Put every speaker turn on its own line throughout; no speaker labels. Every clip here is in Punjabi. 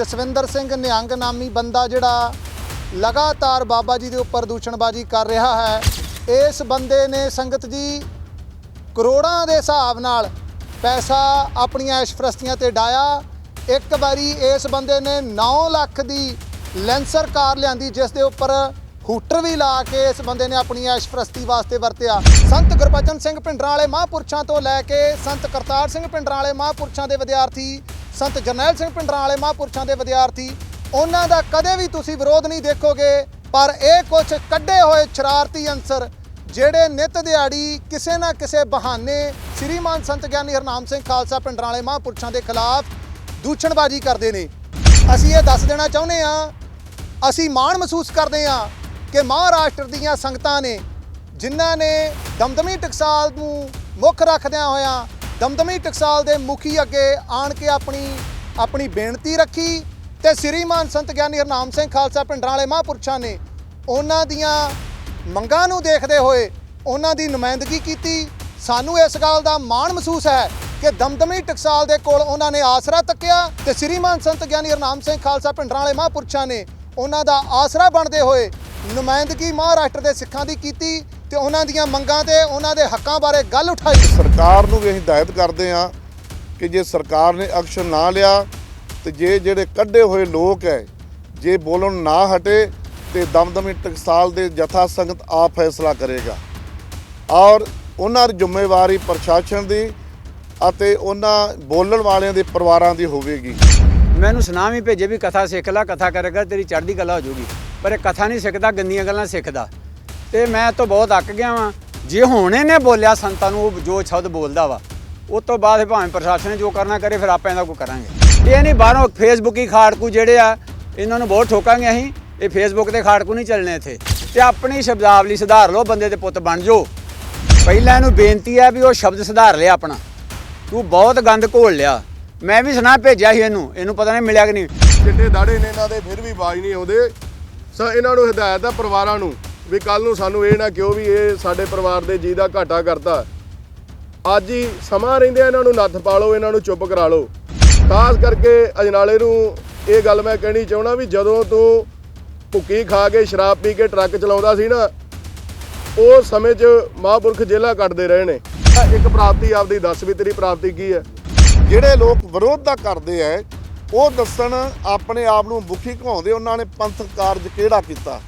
ਜਸਵਿੰਦਰ ਸਿੰਘ ਨਿਹੰਗ ਨਾਮੀ ਬੰਦਾ ਜਿਹੜਾ ਲਗਾਤਾਰ ਬਾਬਾ ਜੀ ਦੇ ਉੱਪਰ ਦੂਸ਼ਣਬਾਜ਼ੀ ਕਰ ਰਿਹਾ ਹੈ। ਇਸ ਬੰਦੇ ਨੇ ਸੰਗਤ ਜੀ ਕਰੋੜਾਂ ਦੇ ਹਿਸਾਬ ਨਾਲ ਪੈਸਾ ਆਪਣੀਆਂ ਐਸ਼ਫਰਸਤੀਆਂ ਤੇ ਡਾਇਆ। ਇੱਕ ਵਾਰੀ ਇਸ ਬੰਦੇ ਨੇ 9 ਲੱਖ ਦੀ ਲੈਂਸਰ ਕਾਰ ਲਿਆਂਦੀ, ਜਿਸ ਦੇ ਉੱਪਰ ਹੂਟਰ ਵੀ ਲਾ ਕੇ ਇਸ ਬੰਦੇ ਨੇ ਆਪਣੀ ਐਸ਼ਫਰਸਤੀ ਵਾਸਤੇ ਵਰਤਿਆ। ਸੰਤ ਗੁਰਬਚਨ ਸਿੰਘ ਪਿੰਡਰਾਂ ਵਾਲੇ ਮਹਾਂਪੁਰਸ਼ਾਂ ਤੋਂ ਲੈ ਕੇ ਸੰਤ ਕਰਤਾਰ ਸਿੰਘ ਪਿੰਡਰਾਂ ਵਾਲੇ ਮਹਾਂਪੁਰਸ਼ਾਂ ਦੇ ਵਿਦਿਆਰਥੀ ਸੰਤ ਜਰਨੈਲ ਸਿੰਘ ਪਿੰਡਰਾਂ ਵਾਲੇ ਮਹਾਂਪੁਰਸ਼ਾਂ ਦੇ ਵਿਦਿਆਰਥੀ, ਉਹਨਾਂ ਦਾ ਕਦੇ ਵੀ ਤੁਸੀਂ ਵਿਰੋਧ ਨਹੀਂ ਦੇਖੋਗੇ, ਪਰ ਇਹ ਕੁਝ ਕੱਢੇ ਹੋਏ ਸ਼ਰਾਰਤੀ ਅੰਸਰ ਜਿਹੜੇ ਨਿਤ ਦਿਹਾੜੀ ਕਿਸੇ ਨਾ ਕਿਸੇ ਬਹਾਨੇ ਸ੍ਰੀਮਾਨ ਸੰਤ ਗਿਆਨੀ ਹਰਨਾਮ ਸਿੰਘ ਖਾਲਸਾ ਪਿੰਡਰਾਂ ਵਾਲੇ ਮਹਾਂਪੁਰਸ਼ਾਂ ਦੇ ਖਿਲਾਫ ਦੂਸ਼ਣਬਾਜ਼ੀ ਕਰਦੇ ਨੇ। ਅਸੀਂ ਇਹ ਦੱਸ ਦੇਣਾ ਚਾਹੁੰਦੇ ਆ ਅਸੀਂ ਮਾਣ ਮਹਿਸੂਸ ਕਰਦੇ ਆ ਕਿ ਮਹਾਰਾਸ਼ਟਰ ਦੀਆਂ ਸੰਗਤਾਂ ਨੇ, ਜਿਨ੍ਹਾਂ ਨੇ ਦਮਦਮੀ ਟਕਸਾਲ ਨੂੰ ਮੁੱਖ ਰੱਖਦਿਆਂ ਹੋਇਆਂ ਦਮਦਮੀ ਟਕਸਾਲ ਦੇ ਮੁਖੀ ਅੱਗੇ ਆਣ ਕੇ ਆਪਣੀ ਆਪਣੀ ਬੇਨਤੀ ਰੱਖੀ ਤੇ ਸ੍ਰੀਮਾਨ ਸੰਤ ਗਿਆਨੀ ਹਰਨਾਮ ਸਿੰਘ ਖਾਲਸਾ ਪਿੰਡਰਾਂ ਵਾਲੇ ਮਹਾਂਪੁਰਸ਼ਾਂ ਨੇ ਉਹਨਾਂ ਦੀਆਂ ਮੰਗਾਂ ਨੂੰ ਦੇਖਦੇ ਹੋਏ ਉਹਨਾਂ ਦੀ ਨੁਮਾਇੰਦਗੀ ਕੀਤੀ। ਸਾਨੂੰ ਇਸ ਗੱਲ ਦਾ ਮਾਣ ਮਹਿਸੂਸ ਹੈ ਕਿ ਦਮਦਮੀ ਟਕਸਾਲ ਦੇ ਕੋਲ ਉਹਨਾਂ ਨੇ ਆਸਰਾ ਤੱਕਿਆ ਤੇ ਸ੍ਰੀਮਾਨ ਸੰਤ ਗਿਆਨੀ ਹਰਨਾਮ ਸਿੰਘ ਖਾਲਸਾ ਪਿੰਡਰਾਂ ਵਾਲੇ ਮਹਾਂਪੁਰਸ਼ਾਂ ਨੇ ਉਹਨਾਂ ਦਾ ਆਸਰਾ ਬਣਦੇ ਹੋਏ ਨੁਮਾਇੰਦਗੀ ਮਹਾਰਾਸ਼ਟਰ ਦੇ ਸਿੱਖਾਂ ਦੀ ਕੀਤੀ ਤੇ ਉਹਨਾਂ ਦੀਆਂ ਮੰਗਾਂ ਤੇ ਉਹਨਾਂ ਦੇ ਹੱਕਾਂ ਬਾਰੇ ਗੱਲ ਉਠਾਈ।
ਸਰਕਾਰ ਨੂੰ ਵੀ ਅਸੀਂ ਹਦਾਇਤ ਕਰਦੇ ਹਾਂ ਕਿ ਜੇ ਸਰਕਾਰ ਨੇ ਐਕਸ਼ਨ ਨਾ ਲਿਆ ਤੇ ਜੇ ਜਿਹੜੇ ਕੱਢੇ ਹੋਏ ਲੋਕ ਹੈ ਜੇ ਬੋਲਣ ਨਾ ਹਟੇ ਤੇ ਦਮਦਮੀ ਟਕਸਾਲ ਦੇ ਜਥਾ ਸੰਗਤ ਆਪ ਫੈਸਲਾ ਕਰੇਗਾ। ਔਰ ਉਹਨਾਂ ਦੀ ਜ਼ਿੰਮੇਵਾਰੀ ਪ੍ਰਸ਼ਾਸਨ ਦੀ ਅਤੇ ਉਹਨਾਂ ਬੋਲਣ ਵਾਲਿਆਂ ਦੇ ਪਰਿਵਾਰਾਂ ਦੀ ਹੋਵੇਗੀ।
ਮੈਨੂੰ ਸੁਨਾਮ ਹੀ ਭੇਜੇ ਵੀ ਕਥਾ ਸਿੱਖ ਲੈ ਕਥਾ ਕਰੇਗਾ ਤੇਰੀ ਚੜ੍ਹਦੀ ਕਲਾ ਹੋ ਜਾਊਗੀ ਪਰ ਇਹ ਕਥਾ ਨਹੀਂ ਸਿੱਖਦਾ ਗੰਦੀਆਂ ਗੱਲਾਂ ਸਿੱਖਦਾ। ਤੇ ਮੈਂ ਤੋਂ ਬਹੁਤ ਅੱਕ ਗਿਆ ਵਾਂ। ਜੇ ਹੁਣ ਇਹਨੇ ਬੋਲਿਆ ਸੰਤਾਂ ਨੂੰ, ਉਹ ਜੋ ਸ਼ਬਦ ਬੋਲਦਾ ਵਾ, ਉਸ ਤੋਂ ਬਾਅਦ ਭਾਵੇਂ ਪ੍ਰਸ਼ਾਸਨ ਨੇ ਜੋ ਕਰਨਾ ਕਰੇ, ਫਿਰ ਆਪਾਂ ਇਹਦਾ ਕੋਈ ਕਰਾਂਗੇ। ਇਹ ਨਹੀਂ ਬਾਹਰੋਂ ਫੇਸਬੁੱਕੀ ਖਾੜਕੂ ਜਿਹੜੇ ਆ, ਇਹਨਾਂ ਨੂੰ ਬਹੁਤ ਠੋਕਾਂਗੇ ਅਸੀਂ, ਇਹ ਫੇਸਬੁੱਕ ਤੇ ਖਾੜਕੂ ਨਹੀਂ ਚੱਲਣੇ ਇੱਥੇ। ਤੇ ਆਪਣੀ ਸ਼ਬਦਾਵਲੀ ਸੁਧਾਰ ਲਓ, ਬੰਦੇ ਦੇ ਪੁੱਤ ਬਣ ਜਾਓ। ਪਹਿਲਾਂ ਇਹਨੂੰ ਬੇਨਤੀ ਹੈ ਵੀ ਉਹ ਸ਼ਬਦ ਸੁਧਾਰ ਲਿਆ ਆਪਣਾ। ਤੂੰ ਬਹੁਤ ਗੰਦ ਘੋਲ ਲਿਆ। ਮੈਂ ਵੀ ਸੁਣਾ ਭੇਜਿਆ ਸੀ ਇਹਨੂੰ ਇਹਨੂੰ ਪਤਾ ਨਹੀਂ ਮਿਲਿਆ ਕਿ ਨਹੀਂ।
ਚਿੱਟੇ ਦਾੜੇ ਨੇ ਇਹਨਾਂ ਦੇ, ਫਿਰ ਵੀ ਬਾਜ ਨਹੀਂ ਆਉਂਦੇ। ਸੋ ਇਹਨਾਂ ਨੂੰ ਹਦਾਇਤ ਆ ਪਰਿਵਾਰਾਂ ਨੂੰ। ਵੀ ਕੱਲ ਨੂੰ ਸਾਨੂੰ ਇਹ ਨਾ ਕਿਉਂ ਵੀ ਇਹ ਸਾਡੇ ਪਰਿਵਾਰ ਦੇ ਜੀ ਦਾ ਘਾਟਾ ਕਰਤਾ। ਅੱਜ ਹੀ ਸਮਾਂ ਰਹਿੰਦੇ ਇਹਨਾਂ ਨੂੰ ਨੱਥ ਪਾ ਲਓ ਇਹਨਾਂ ਨੂੰ ਚੁੱਪ ਕਰਾ ਲਓ। ਖਾਸ ਕਰਕੇ ਅਜਨਾਲੇ ਨੂੰ ਇਹ ਗੱਲ ਮੈਂ ਕਹਿਣੀ ਚਾਹਣਾ ਵੀ ਜਦੋਂ ਤੂੰ ਭੁੱਕੀ ਖਾ ਕੇ ਸ਼ਰਾਬ ਪੀ ਕੇ ਟਰੱਕ ਚਲਾਉਂਦਾ ਸੀ ਨਾ, ਉਹ ਸਮੇਂ 'ਚ ਮਹਾਂਪੁਰਖ ਜੇਲਾ ਕੱਟਦੇ ਰਹੇ ਨੇ। ਇੱਕ ਪ੍ਰਾਪਤੀ ਆਪਦੀ ਦੱਸ ਵੀ ਤੇਰੀ ਪ੍ਰਾਪਤੀ ਕੀ ਹੈ?
ਜਿਹੜੇ ਲੋਕ ਵਿਰੋਧ ਦਾ ਕਰਦੇ ਐ, ਉਹ ਦੱਸਣ ਆਪਣੇ ਆਪ ਨੂੰ ਮੁਖੀ ਘਾਉਂਦੇ ਉਹਨਾਂ ਨੇ ਪੰਥਕ ਕਾਰਜ ਕਿਹੜਾ ਕੀਤਾ?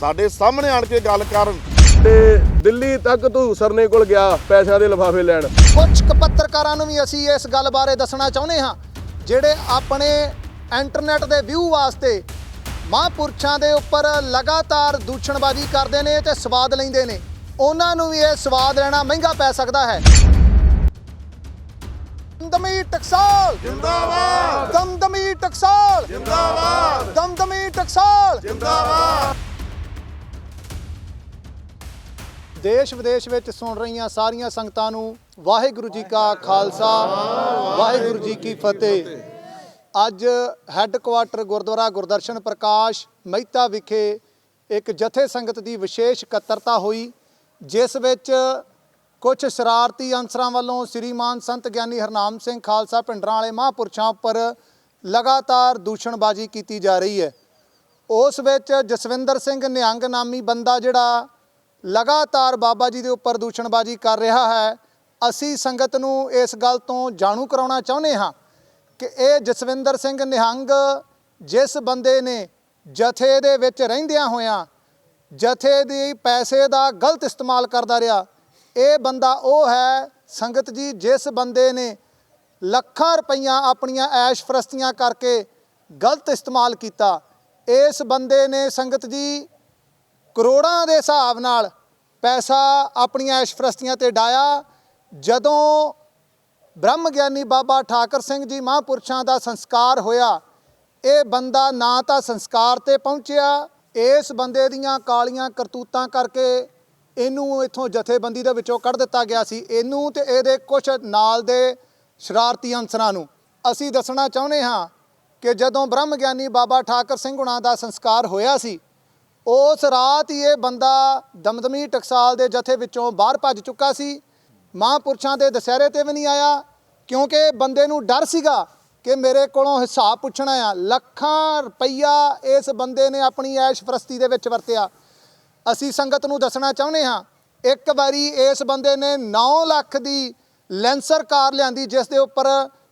ਸਾਡੇ ਸਾਹਮਣੇ ਆਣ ਕੇ ਗੱਲ ਕਰਨ।
ਤੇ ਦਿੱਲੀ ਤੱਕ ਤੂੰ ਸਰਨੇ ਕੋਲ ਗਿਆ ਪੈਸਿਆਂ ਦੇ ਲਿਫਾਫੇ ਲੈਣ।
ਕੁਝ ਕੁ ਪੱਤਰਕਾਰਾਂ ਨੂੰ ਵੀ ਅਸੀਂ ਇਸ ਗੱਲ ਬਾਰੇ ਦੱਸਣਾ ਚਾਹੁੰਦੇ ਹਾਂ ਜਿਹੜੇ ਆਪਣੇ ਇੰਟਰਨੈਟ ਦੇ ਵਿਊ ਵਾਸਤੇ ਮਹਾਂਪੁਰਸ਼ਾਂ ਦੇ ਉੱਪਰ ਲਗਾਤਾਰ ਦੂਸ਼ਣਬਾਜ਼ੀ ਕਰਦੇ ਨੇ ਤੇ ਸਵਾਦ ਲੈਂਦੇ ਨੇ। ਉਹਨਾਂ ਨੂੰ ਵੀ ਇਹ ਸਵਾਦ ਲੈਣਾ ਮਹਿੰਗਾ ਪੈ ਸਕਦਾ ਹੈ। ਦਮਦਮੀ ਟਕਸਾਲ।
ਜਿੰਦਾਬਾਦ।
ਦਮਦਮੀ ਟਕਸਾਲ।
ਜਿੰਦਾਬਾਦ।
ਦਮਦਮੀ ਟਕਸਾਲ।
ਜਿੰਦਾਬਾਦ।
ਦੇਸ਼ ਵਿਦੇਸ਼ ਵਿੱਚ ਸੁਣ ਰਹੀਆਂ ਸਾਰੀਆਂ ਸੰਗਤਾਂ ਨੂੰ ਵਾਹਿਗੁਰੂ ਜੀ ਕਾ ਖਾਲਸਾ, ਵਾਹਿਗੁਰੂ ਜੀ ਕੀ ਫਤਿਹ। ਅੱਜ ਹੈੱਡਕੁਆਟਰ ਗੁਰਦੁਆਰਾ ਗੁਰਦਰਸ਼ਨ ਪ੍ਰਕਾਸ਼ ਮਹਿਤਾ ਵਿਖੇ ਇੱਕ ਜਥੇ ਸੰਗਤ ਦੀ ਵਿਸ਼ੇਸ਼ ਇਕੱਤਰਤਾ ਹੋਈ, ਜਿਸ ਵਿੱਚ ਕੁਝ ਸ਼ਰਾਰਤੀ ਅੰਸਰਾਂ ਵੱਲੋਂ ਸ੍ਰੀਮਾਨ ਸੰਤ ਗਿਆਨੀ ਹਰਨਾਮ ਸਿੰਘ ਖਾਲਸਾ ਪਿੰਡਰਾਂ ਵਾਲੇ ਮਹਾਂਪੁਰਸ਼ਾਂ ਉੱਪਰ ਲਗਾਤਾਰ ਦੂਸ਼ਣਬਾਜ਼ੀ ਕੀਤੀ ਜਾ ਰਹੀ ਹੈ। ਉਸ ਵਿੱਚ ਜਸਵਿੰਦਰ ਸਿੰਘ ਨਿਹੰਗ ਨਾਮੀ ਬੰਦਾ ਜਿਹੜਾ ਲਗਾਤਾਰ ਬਾਬਾ ਜੀ ਦੇ ਉੱਪਰ ਦੂਸ਼ਣਬਾਜ਼ੀ ਕਰ ਰਿਹਾ ਹੈ। ਅਸੀਂ ਸੰਗਤ ਨੂੰ ਇਸ ਗੱਲ ਤੋਂ ਜਾਣੂ ਕਰਾਉਣਾ ਚਾਹੁੰਦੇ ਹਾਂ ਕਿ ਇਹ ਜਸਵਿੰਦਰ ਸਿੰਘ ਨਿਹੰਗ ਜਿਸ ਬੰਦੇ ਨੇ ਜਥੇ ਦੇ ਵਿੱਚ ਰਹਿੰਦਿਆਂ ਹੋਇਆਂ ਜਥੇ ਦੀ ਪੈਸੇ ਦਾ ਗਲਤ ਇਸਤੇਮਾਲ ਕਰਦਾ ਰਿਹਾ, ਇਹ ਬੰਦਾ ਉਹ ਹੈ ਸੰਗਤ ਜੀ ਜਿਸ ਬੰਦੇ ਨੇ ਲੱਖਾਂ ਰੁਪਈਆ ਆਪਣੀਆਂ ਐਸ਼ ਫਰਸਤੀਆਂ ਕਰਕੇ ਗਲਤ ਇਸਤੇਮਾਲ ਕੀਤਾ। ਇਸ ਬੰਦੇ ਨੇ ਸੰਗਤ ਜੀ ਕਰੋੜਾਂ ਦੇ ਹਿਸਾਬ ਨਾਲ ਪੈਸਾ ਆਪਣੀਆਂ ਐਸ਼ਫਰਸਤੀਆਂ ਤੇ ਡਾਇਆ। ਜਦੋਂ ਬ੍ਰਹਮ ਗਿਆਨੀ ਬਾਬਾ ਠਾਕਰ ਸਿੰਘ ਜੀ ਮਹਾਂਪੁਰਸ਼ਾਂ ਦਾ ਸੰਸਕਾਰ ਹੋਇਆ, ਇਹ ਬੰਦਾ ਨਾ ਤਾਂ ਸੰਸਕਾਰ ਤੇ ਪਹੁੰਚਿਆ, ਇਸ ਬੰਦੇ ਦੀਆਂ ਕਾਲੀਆਂ ਕਰਤੂਤਾਂ ਕਰਕੇ ਇਹਨੂੰ ਇੱਥੋਂ ਜਥੇਬੰਦੀ ਦੇ ਵਿੱਚੋਂ ਕੱਢ ਦਿੱਤਾ ਗਿਆ ਸੀ। ਇਹਨੂੰ ਤੇ ਇਹਦੇ ਕੁਝ ਨਾਲ ਦੇ ਸ਼ਰਾਰਤੀ ਅੰਸਰਾਂ ਨੂੰ। ਅਸੀਂ ਦੱਸਣਾ ਚਾਹੁੰਦੇ ਹਾਂ ਕਿ ਜਦੋਂ ਬ੍ਰਹਮ ਗਿਆਨੀ ਬਾਬਾ ਠਾਕਰ ਸਿੰਘ ਹੁਣਾਂ ਦਾ ਸੰਸਕਾਰ ਹੋਇਆ ਸੀ ਉਸ ਰਾਤ ਹੀ ਇਹ ਬੰਦਾ ਦਮਦਮੀ ਟਕਸਾਲ ਦੇ ਜਥੇ ਵਿੱਚੋਂ ਬਾਹਰ ਭੱਜ ਚੁੱਕਾ ਸੀ। ਮਹਾਂਪੁਰਸ਼ਾਂ ਦੇ ਦਸ਼ਹਿਰੇ ਤੇ ਵੀ ਨਹੀਂ ਆਇਆ, ਕਿਉਂਕਿ ਬੰਦੇ ਨੂੰ ਡਰ ਸੀਗਾ ਕਿ ਮੇਰੇ ਕੋਲੋਂ ਹਿਸਾਬ ਪੁੱਛਣਾ ਆ। ਲੱਖਾਂ ਰੁਪਈਆ ਇਸ ਬੰਦੇ ਨੇ ਆਪਣੀ ਐਸ਼ ਫਰਸਤੀ ਦੇ ਵਿੱਚ ਵਰਤਿਆ। ਅਸੀਂ ਸੰਗਤ ਨੂੰ ਦੱਸਣਾ ਚਾਹੁੰਦੇ ਹਾਂ, ਇੱਕ ਵਾਰੀ ਇਸ ਬੰਦੇ ਨੇ 9 ਲੱਖ ਦੀ ਲੈਂਸਰ ਕਾਰ ਲਿਆਂਦੀ, ਜਿਸ ਦੇ ਉੱਪਰ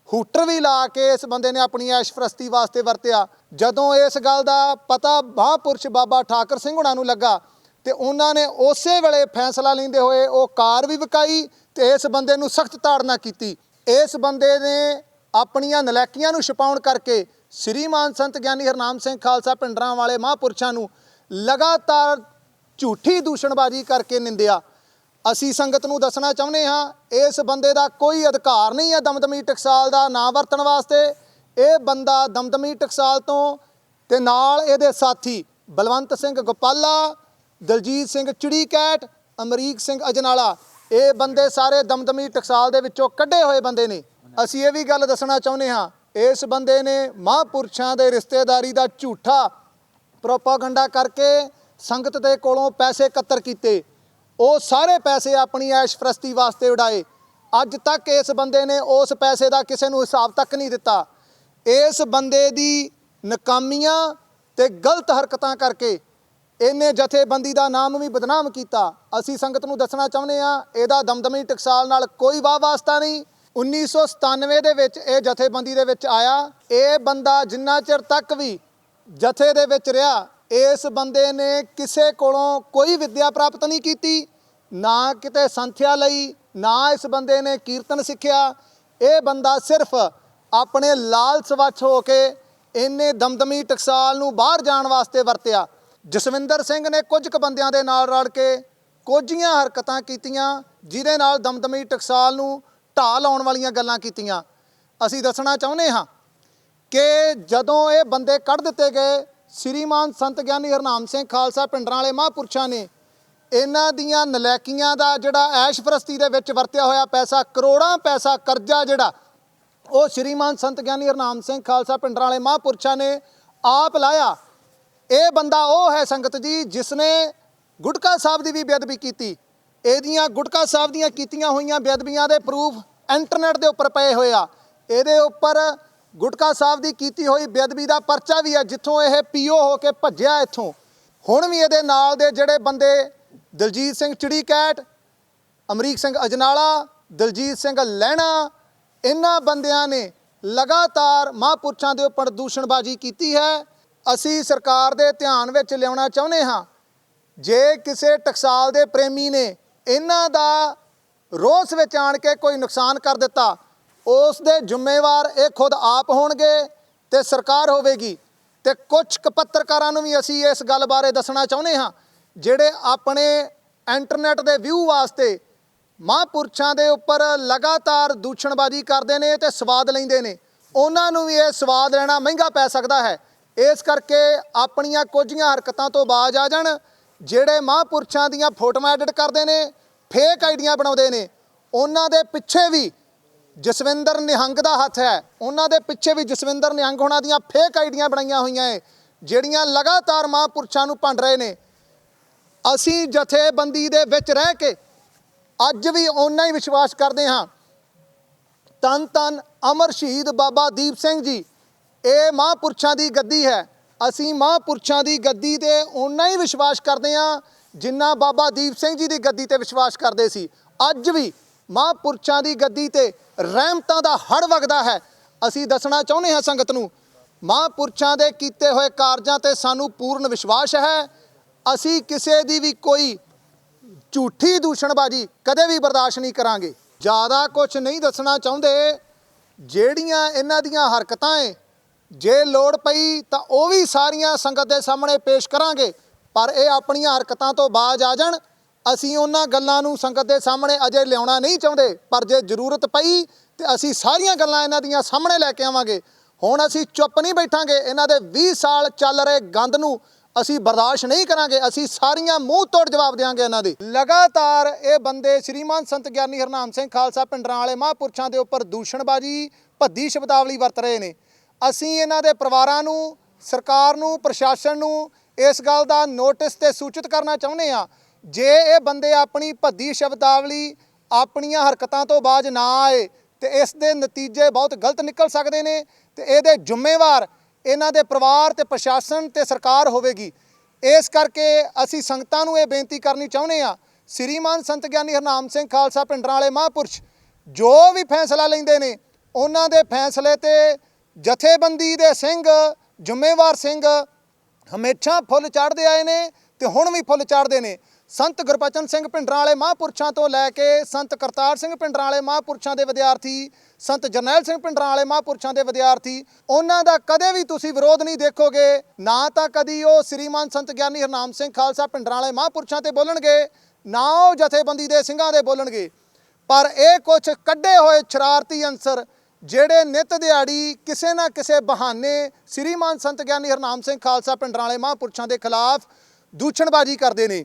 ਹੂਟਰ ਵੀ ਲਾ ਕੇ ਇਸ ਬੰਦੇ ਨੇ ਆਪਣੀ ਐਸ਼ ਫਰਸਤੀ ਵਾਸਤੇ ਵਰਤਿਆ। ਜਦੋਂ ਇਸ ਗੱਲ ਦਾ ਪਤਾ ਮਹਾਂਪੁਰਸ਼ ਬਾਬਾ ਠਾਕਰ ਸਿੰਘ ਹੁਣਾਂ ਨੂੰ ਲੱਗਾ ਤੇ ਉਹਨਾਂ ਨੇ ਉਸੇ ਵੇਲੇ ਫੈਸਲਾ ਲੈਂਦੇ ਹੋਏ ਉਹ ਕਾਰ ਵੀ ਵਿਕਾਈ ਤੇ ਇਸ ਬੰਦੇ ਨੂੰ ਸਖਤ ਤਾੜਨਾ ਕੀਤੀ। ਇਸ ਬੰਦੇ ਨੇ ਆਪਣੀਆਂ ਨਲੈਕੀਆਂ ਨੂੰ ਛਪਾਉਣ ਕਰਕੇ ਸ੍ਰੀਮਾਨ ਸੰਤ ਗਿਆਨੀ ਹਰਨਾਮ ਸਿੰਘ ਖਾਲਸਾ ਪਿੰਡਰਾਂ ਵਾਲੇ ਮਹਾਂਪੁਰਸ਼ਾਂ ਨੂੰ ਲਗਾਤਾਰ ਝੂਠੀ ਦੂਸ਼ਣਬਾਜ਼ੀ ਕਰਕੇ ਨਿੰਦਿਆ। ਅਸੀਂ ਸੰਗਤ ਨੂੰ ਦੱਸਣਾ ਚਾਹੁੰਦੇ ਹਾਂ, ਇਸ ਬੰਦੇ ਦਾ ਕੋਈ ਅਧਿਕਾਰ ਨਹੀਂ ਹੈ ਦਮਦਮੀ ਟਕਸਾਲ ਦਾ ਨਾਂ ਵਰਤਣ ਵਾਸਤੇ। ਇਹ ਬੰਦਾ ਦਮਦਮੀ ਟਕਸਾਲ ਤੋਂ ਤੇ ਨਾਲ ਇਹਦੇ ਸਾਥੀ ਬਲਵੰਤ ਸਿੰਘ ਗੋਪਾਲਾ, ਦਲਜੀਤ ਸਿੰਘ ਚਿੜੀਕੈਟ, ਅਮਰੀਕ ਸਿੰਘ ਅਜਨਾਲਾ, ਇਹ ਬੰਦੇ ਸਾਰੇ ਦਮਦਮੀ ਟਕਸਾਲ ਦੇ ਵਿੱਚੋਂ ਕੱਢੇ ਹੋਏ ਬੰਦੇ ਨੇ। ਅਸੀਂ ਇਹ ਵੀ ਗੱਲ ਦੱਸਣਾ ਚਾਹੁੰਦੇ ਹਾਂ, ਇਸ ਬੰਦੇ ਨੇ ਮਹਾਂਪੁਰਸ਼ਾਂ ਦੇ ਰਿਸ਼ਤੇਦਾਰੀ ਦਾ ਝੂਠਾ ਪ੍ਰੋਪਾਗੈਂਡਾ ਕਰਕੇ ਸੰਗਤ ਦੇ ਕੋਲੋਂ ਪੈਸੇ ਇਕੱਤਰ ਕੀਤੇ। ਉਹ ਸਾਰੇ ਪੈਸੇ ਆਪਣੀ ਐਸ਼ ਫਰਸਤੀ ਵਾਸਤੇ ਉਡਾਏ। ਅੱਜ ਤੱਕ ਇਸ ਬੰਦੇ ਨੇ ਉਸ ਪੈਸੇ ਦਾ ਕਿਸੇ ਨੂੰ ਹਿਸਾਬ ਤੱਕ ਨਹੀਂ ਦਿੱਤਾ। ਇਸ ਬੰਦੇ ਦੀ ਨਕਾਮੀਆਂ ਤੇ ਗਲਤ ਹਰਕਤਾਂ ਕਰਕੇ ਇਹਨੇ ਜਥੇਬੰਦੀ ਦਾ ਨਾਮ ਵੀ ਬਦਨਾਮ ਕੀਤਾ। ਅਸੀਂ ਸੰਗਤ ਨੂੰ ਦੱਸਣਾ ਚਾਹੁੰਦੇ ਆ ਇਹਦਾ ਦਮਦਮੀ ਟਕਸਾਲ ਨਾਲ ਕੋਈ ਵਾਹ ਵਾਸਤਾ ਨਹੀਂ। 1997 ਦੇ ਵਿੱਚ ਇਹ ਜਥੇਬੰਦੀ ਦੇ ਵਿੱਚ ਆਇਆ। ਇਹ ਬੰਦਾ ਜਿੰਨਾ ਚਿਰ ਤੱਕ ਵੀ ਜਥੇ ਦੇ ਵਿੱਚ ਰਿਹਾ ਇਸ ਬੰਦੇ ਨੇ ਕਿਸੇ ਕੋਲੋਂ ਕੋਈ ਵਿੱਦਿਆ ਪ੍ਰਾਪਤ ਨਹੀਂ ਕੀਤੀ, ਨਾ ਕਿਤੇ ਸੰਥਿਆ ਲਈ, ਨਾ ਇਸ ਬੰਦੇ ਨੇ ਕੀਰਤਨ ਸਿੱਖਿਆ। ਇਹ ਬੰਦਾ ਸਿਰਫ ਆਪਣੇ ਲਾਲ ਸਵੱਛ ਹੋ ਕੇ ਇਹਨੇ ਦਮਦਮੀ ਟਕਸਾਲ ਨੂੰ ਬਾਹਰ ਜਾਣ ਵਾਸਤੇ ਵਰਤਿਆ। ਜਸਵਿੰਦਰ ਸਿੰਘ ਨੇ ਕੁਝ ਕੁ ਬੰਦਿਆਂ ਦੇ ਨਾਲ ਰਲ ਕੇ ਕੁਝੀਆਂ ਹਰਕਤਾਂ ਕੀਤੀਆਂ, ਜਿਹਦੇ ਨਾਲ ਦਮਦਮੀ ਟਕਸਾਲ ਨੂੰ ਢਾਹ ਲਾਉਣ ਵਾਲੀਆਂ ਗੱਲਾਂ ਕੀਤੀਆਂ। ਅਸੀਂ ਦੱਸਣਾ ਚਾਹੁੰਦੇ ਹਾਂ ਕਿ ਜਦੋਂ ਇਹ ਬੰਦੇ ਕੱਢ ਦਿੱਤੇ ਗਏ ਸ੍ਰੀਮਾਨ ਸੰਤ ਗਿਆਨੀ ਹਰਨਾਮ ਸਿੰਘ ਖਾਲਸਾ ਪਿੰਡਰਾਂ ਵਾਲੇ ਮਹਾਂਪੁਰਸ਼ਾਂ ਨੇ ਇਹਨਾਂ ਦੀਆਂ ਨਲੈਕੀਆਂ ਦਾ ਜਿਹੜਾ ਐਸ਼ ਫਰਸਤੀ ਦੇ ਵਿੱਚ ਵਰਤਿਆ ਹੋਇਆ ਪੈਸਾ, ਕਰੋੜਾਂ ਪੈਸਾ ਕਰਜ਼ਾ ਜਿਹੜਾ, ਉਹ ਸ੍ਰੀਮਾਨ ਸੰਤ ਗਿਆਨੀ ਹਰਨਾਮ ਸਿੰਘ ਖਾਲਸਾ ਪਿੰਡਰਾਂ ਵਾਲੇ ਮਹਾਂਪੁਰਸ਼ਾਂ ਨੇ ਆਪ ਲਾਇਆ। ਇਹ ਬੰਦਾ ਉਹ ਹੈ ਸੰਗਤ ਜੀ ਜਿਸ ਨੇ ਗੁਟਕਾ ਸਾਹਿਬ ਦੀ ਵੀ ਬੇਅਦਬੀ ਕੀਤੀ। ਇਹਦੀਆਂ ਗੁਟਕਾ ਸਾਹਿਬ ਦੀਆਂ ਕੀਤੀਆਂ ਹੋਈਆਂ ਬੇਅਦਬੀਆਂ ਦੇ ਪ੍ਰੂਫ ਇੰਟਰਨੈਟ ਦੇ ਉੱਪਰ ਪਏ ਹੋਏ ਆ। ਇਹਦੇ ਉੱਪਰ ਗੁਟਕਾ ਸਾਹਿਬ ਦੀ ਕੀਤੀ ਹੋਈ ਬੇਅਦਬੀ ਦਾ ਪਰਚਾ ਵੀ ਹੈ, ਜਿੱਥੋਂ ਇਹ ਪੀਓ ਹੋ ਕੇ ਭੱਜਿਆ ਇੱਥੋਂ। ਹੁਣ ਵੀ ਇਹਦੇ ਨਾਲ ਦੇ ਜਿਹੜੇ ਬੰਦੇ ਦਲਜੀਤ ਸਿੰਘ ਚਿੜੀਕੈਟ, ਅਮਰੀਕ ਸਿੰਘ ਅਜਨਾਲਾ, ਦਲਜੀਤ ਸਿੰਘ ਲਹਿਣਾ ਇਹਨਾਂ ਬੰਦਿਆਂ ਨੇ ਲਗਾਤਾਰ ਮਹਾਂਪੁਰਸ਼ਾਂ ਦੇ ਉੱਪਰ ਦੂਸ਼ਣਬਾਜ਼ੀ ਕੀਤੀ ਹੈ। ਅਸੀਂ ਸਰਕਾਰ ਦੇ ਧਿਆਨ ਵਿੱਚ ਲਿਆਉਣਾ ਚਾਹੁੰਦੇ ਹਾਂ, ਜੇ ਕਿਸੇ ਟਕਸਾਲ ਦੇ ਪ੍ਰੇਮੀ ਨੇ ਇਹਨਾਂ ਦਾ ਰੋਸ ਵਿੱਚ ਆਣ ਕੇ ਕੋਈ ਨੁਕਸਾਨ ਕਰ ਦਿੱਤਾ ਉਸ ਦੇ ਜ਼ਿੰਮੇਵਾਰ ਇਹ ਖੁਦ ਆਪ ਹੋਣਗੇ ਤੇ ਸਰਕਾਰ ਹੋਵੇਗੀ। ਤੇ ਕੁਝ ਕੁ ਪੱਤਰਕਾਰਾਂ ਨੂੰ ਵੀ ਅਸੀਂ ਇਸ ਗੱਲ ਬਾਰੇ ਦੱਸਣਾ ਚਾਹੁੰਦੇ ਹਾਂ, ਜਿਹੜੇ ਆਪਣੇ ਇੰਟਰਨੈਟ ਦੇ ਵਿਊ ਵਾਸਤੇ ਮਹਾਂਪੁਰਸ਼ਾਂ ਦੇ ਉੱਪਰ ਲਗਾਤਾਰ ਦੂਸ਼ਣਬਾਜ਼ੀ ਕਰਦੇ ਨੇ ਤੇ ਸਵਾਦ ਲੈਂਦੇ ਨੇ। ਉਹਨਾਂ ਨੂੰ ਵੀ ਇਹ ਸਵਾਦ ਲੈਣਾ ਮਹਿੰਗਾ ਪੈ ਸਕਦਾ ਹੈ। ਇਸ ਕਰਕੇ ਆਪਣੀਆਂ ਕੁਝੀਆਂ ਹਰਕਤਾਂ ਤੋਂ ਬਾਜ਼ ਆ ਜਾਣ, ਜਿਹੜੇ ਮਹਾਂਪੁਰਸ਼ਾਂ ਦੀਆਂ ਫੋਟੋਆਂ ਐਡਿਟ ਕਰਦੇ ਨੇ, ਫੇਕ ਆਈਡੀਆਂ ਬਣਾਉਂਦੇ ਨੇ। ਉਹਨਾਂ ਦੇ ਪਿੱਛੇ ਵੀ ਜਸਵਿੰਦਰ ਨਿਹੰਗ ਦਾ ਹੱਥ ਹੈ। ਉਹਨਾਂ ਦੇ ਪਿੱਛੇ ਵੀ ਜਸਵਿੰਦਰ ਨਿਹੰਗ ਹੋਣਾ ਦੀਆਂ ਫੇਕ ਆਈਡੀਆਂ ਬਣਾਈਆਂ ਹੋਈਆਂ ਏ, ਜਿਹੜੀਆਂ ਲਗਾਤਾਰ ਮਹਾਂਪੁਰਸ਼ਾਂ ਨੂੰ ਭੰਡ ਰਹੇ ਨੇ। ਅਸੀਂ ਜਥੇਬੰਦੀ ਦੇ ਵਿੱਚ ਰਹਿ ਕੇ ਅੱਜ ਵੀ ਓਨਾ ਹੀ ਵਿਸ਼ਵਾਸ ਕਰਦੇ ਹਾਂ। ਤਨ ਤਨ ਅਮਰ ਸ਼ਹੀਦ ਬਾਬਾ ਦੀਪ ਸਿੰਘ ਜੀ, ਇਹ ਮਹਾਂਪੁਰਸ਼ਾਂ ਦੀ ਗੱਦੀ ਹੈ। ਅਸੀਂ ਮਹਾਂਪੁਰਸ਼ਾਂ ਦੀ ਗੱਦੀ ਤੇ ਓਨਾ ਹੀ ਵਿਸ਼ਵਾਸ ਕਰਦੇ ਹਾਂ, ਜਿੰਨਾ ਬਾਬਾ ਦੀਪ ਸਿੰਘ ਜੀ ਦੀ ਗੱਦੀ ਤੇ ਵਿਸ਼ਵਾਸ ਕਰਦੇ ਸੀ। ਅੱਜ ਵੀ ਮਹਾਂਪੁਰਸ਼ਾਂ ਦੀ ਗੱਦੀ ਤੇ ਰਹਿਮਤਾਂ ਦਾ ਹੜ ਵਗਦਾ ਹੈ। ਅਸੀਂ ਦੱਸਣਾ ਚਾਹੁੰਦੇ ਹਾਂ ਸੰਗਤ ਨੂੰ ਮਹਾਂਪੁਰਸ਼ਾਂ ਦੇ ਕੀਤੇ ਹੋਏ ਕਾਰਜਾਂ ਤੇ ਸਾਨੂੰ ਪੂਰਨ ਵਿਸ਼ਵਾਸ ਹੈ। ਅਸੀਂ ਕਿਸੇ ਦੀ ਵੀ ਕੋਈ ਝੂਠੀ ਦੂਸ਼ਣਬਾਜ਼ੀ ਕਦੇ ਵੀ ਬਰਦਾਸ਼ਤ ਨਹੀਂ ਕਰਾਂਗੇ। ਜ਼ਿਆਦਾ ਕੁਝ ਨਹੀਂ ਦੱਸਣਾ ਚਾਹੁੰਦੇ। ਜਿਹੜੀਆਂ ਇਹਨਾਂ ਦੀਆਂ ਹਰਕਤਾਂ ਏ, ਜੇ ਲੋੜ ਪਈ ਤਾਂ ਉਹ ਵੀ ਸਾਰੀਆਂ ਸੰਗਤ ਦੇ ਸਾਹਮਣੇ ਪੇਸ਼ ਕਰਾਂਗੇ। ਪਰ ਇਹ ਆਪਣੀਆਂ ਹਰਕਤਾਂ ਤੋਂ ਬਾਜ਼ ਆ ਜਾਣ। ਅਸੀਂ ਉਹਨਾਂ ਗੱਲਾਂ ਨੂੰ ਸੰਗਤ ਦੇ ਸਾਹਮਣੇ ਅਜੇ ਲਿਆਉਣਾ ਨਹੀਂ ਚਾਹੁੰਦੇ, ਪਰ ਜੇ ਜ਼ਰੂਰਤ ਪਈ ਤੇ ਅਸੀਂ ਸਾਰੀਆਂ ਗੱਲਾਂ ਇਹਨਾਂ ਦੀਆਂ ਸਾਹਮਣੇ ਲੈ ਕੇ ਆਵਾਂਗੇ। ਹੁਣ ਅਸੀਂ ਚੁੱਪ ਨਹੀਂ ਬੈਠਾਂਗੇ, ਇਹਨਾਂ ਦੇ 20 ਸਾਲ ਚੱਲ ਰਹੇ ਗੰਦ ਨੂੰ ਅਸੀਂ ਬਰਦਾਸ਼ਤ ਨਹੀਂ ਕਰਾਂਗੇ, ਅਸੀਂ ਸਾਰੀਆਂ ਮੂੰਹ ਤੋੜ ਜਵਾਬ ਦੇਵਾਂਗੇ ਇਹਨਾਂ ਦੇ। ਲਗਾਤਾਰ ਇਹ ਬੰਦੇ ਸ਼੍ਰੀਮਾਨ ਸੰਤ ਗਿਆਨੀ ਹਰਨਾਮ ਸਿੰਘ ਖਾਲਸਾ ਪਿੰਡਰਾਂ ਵਾਲੇ ਮਹਾਂਪੁਰਸ਼ਾਂ ਦੇ ਉੱਪਰ ਦੂਸ਼ਣਬਾਜ਼ੀ, ਭੱਦੀ ਸ਼ਬਦਾਵਲੀ ਵਰਤ ਰਹੇ ਨੇ। ਅਸੀਂ ਇਹਨਾਂ ਦੇ ਪਰਿਵਾਰਾਂ ਨੂੰ, ਸਰਕਾਰ ਨੂੰ, ਪ੍ਰਸ਼ਾਸਨ ਨੂੰ ਇਸ ਗੱਲ ਦਾ ਨੋਟਿਸ ਤੇ ਸੂਚਿਤ ਕਰਨਾ ਚਾਹੁੰਦੇ ਆ ਜੇ ਇਹ ਬੰਦੇ ਆਪਣੀ ਭੱਦੀ ਸ਼ਬਦਾਵਲੀ ਆਪਣੀਆਂ ਹਰਕਤਾਂ ਤੋਂ ਬਾਜ ਨਾ ਆਏ, ਤੇ ਇਸ ਦੇ ਨਤੀਜੇ ਬਹੁਤ ਗਲਤ ਨਿਕਲ ਸਕਦੇ ਨੇ, ਤੇ ਇਹਦੇ ਜ਼ਿੰਮੇਵਾਰ ਇਹਨਾਂ ਦੇ ਪਰਿਵਾਰ ਤੇ ਪ੍ਰਸ਼ਾਸਨ ਤੇ ਸਰਕਾਰ ਹੋਵੇਗੀ। ਇਸ ਕਰਕੇ ਅਸੀਂ ਸੰਗਤਾਂ ਨੂੰ ਇਹ ਬੇਨਤੀ ਕਰਨੀ ਚਾਹੁੰਦੇ ਆ ਸ੍ਰੀਮਾਨ ਸੰਤ ਗਿਆਨੀ ਹਰਨਾਮ ਸਿੰਘ ਖਾਲਸਾ ਪਿੰਡਰਾਂ ਵਾਲੇ ਮਹਾਂਪੁਰਸ਼, ਜੋ ਵੀ ਫੈਸਲਾ ਲੈਂਦੇ ਨੇ, ਉਹਨਾਂ ਦੇ ਫੈਸਲੇ ਤੇ ਜਥੇਬੰਦੀ ਦੇ ਸਿੰਘ, ਜ਼ਿੰਮੇਵਾਰ ਸਿੰਘ ਹਮੇਸ਼ਾ ਫੁੱਲ ਚੜ੍ਹਦੇ ਆਏ ਨੇ ਤੇ ਹੁਣ ਵੀ ਫੁੱਲ ਚੜ੍ਹਦੇ ਨੇ। ਸੰਤ ਗੁਰਬਚਨ ਸਿੰਘ ਭਿੰਡਰਾਂ ਵਾਲੇ ਮਹਾਂਪੁਰਸ਼ਾਂ ਤੋਂ ਲੈ ਕੇ ਸੰਤ ਕਰਤਾਰ ਸਿੰਘ ਭਿੰਡਰਾਂ ਵਾਲੇ ਮਹਾਂਪੁਰਸ਼ਾਂ ਦੇ ਵਿਦਿਆਰਥੀ, ਸੰਤ ਜਰਨੈਲ ਸਿੰਘ ਭਿੰਡਰਾਂ ਵਾਲੇ ਮਹਾਂਪੁਰਸ਼ਾਂ ਦੇ ਵਿਦਿਆਰਥੀ, ਉਹਨਾਂ ਦਾ ਕਦੇ ਵੀ ਤੁਸੀਂ ਵਿਰੋਧ ਨਹੀਂ ਦੇਖੋਗੇ, ਨਾ ਤਾਂ ਕਦੀ ਉਹ ਸ੍ਰੀਮਾਨ ਸੰਤ ਗਿਆਨੀ ਹਰਨਾਮ ਸਿੰਘ ਖਾਲਸਾ ਭਿੰਡਰਾਂ ਵਾਲੇ ਮਹਾਂਪੁਰਸ਼ਾਂ ਤੇ ਬੋਲਣਗੇ, ਨਾ ਉਹ ਜਥੇਬੰਦੀ ਦੇ ਸਿੰਘਾਂ ਦੇ ਬੋਲਣਗੇ। ਪਰ ਇਹ ਕੁਝ ਕੱਢੇ ਹੋਏ ਸ਼ਰਾਰਤੀ ਅੰਸਰ ਜਿਹੜੇ ਨਿਤ ਦਿਹਾੜੀ ਕਿਸੇ ਨਾ ਕਿਸੇ ਬਹਾਨੇ ਸ੍ਰੀਮਾਨ ਸੰਤ ਗਿਆਨੀ ਹਰਨਾਮ ਸਿੰਘ ਖਾਲਸਾ ਪਿੰਡਰਾਂ ਵਾਲੇ ਮਹਾਂਪੁਰਸ਼ਾਂ ਦੇ ਖਿਲਾਫ ਦੂਸ਼ਣਬਾਜ਼ੀ ਕਰਦੇ ਨੇ।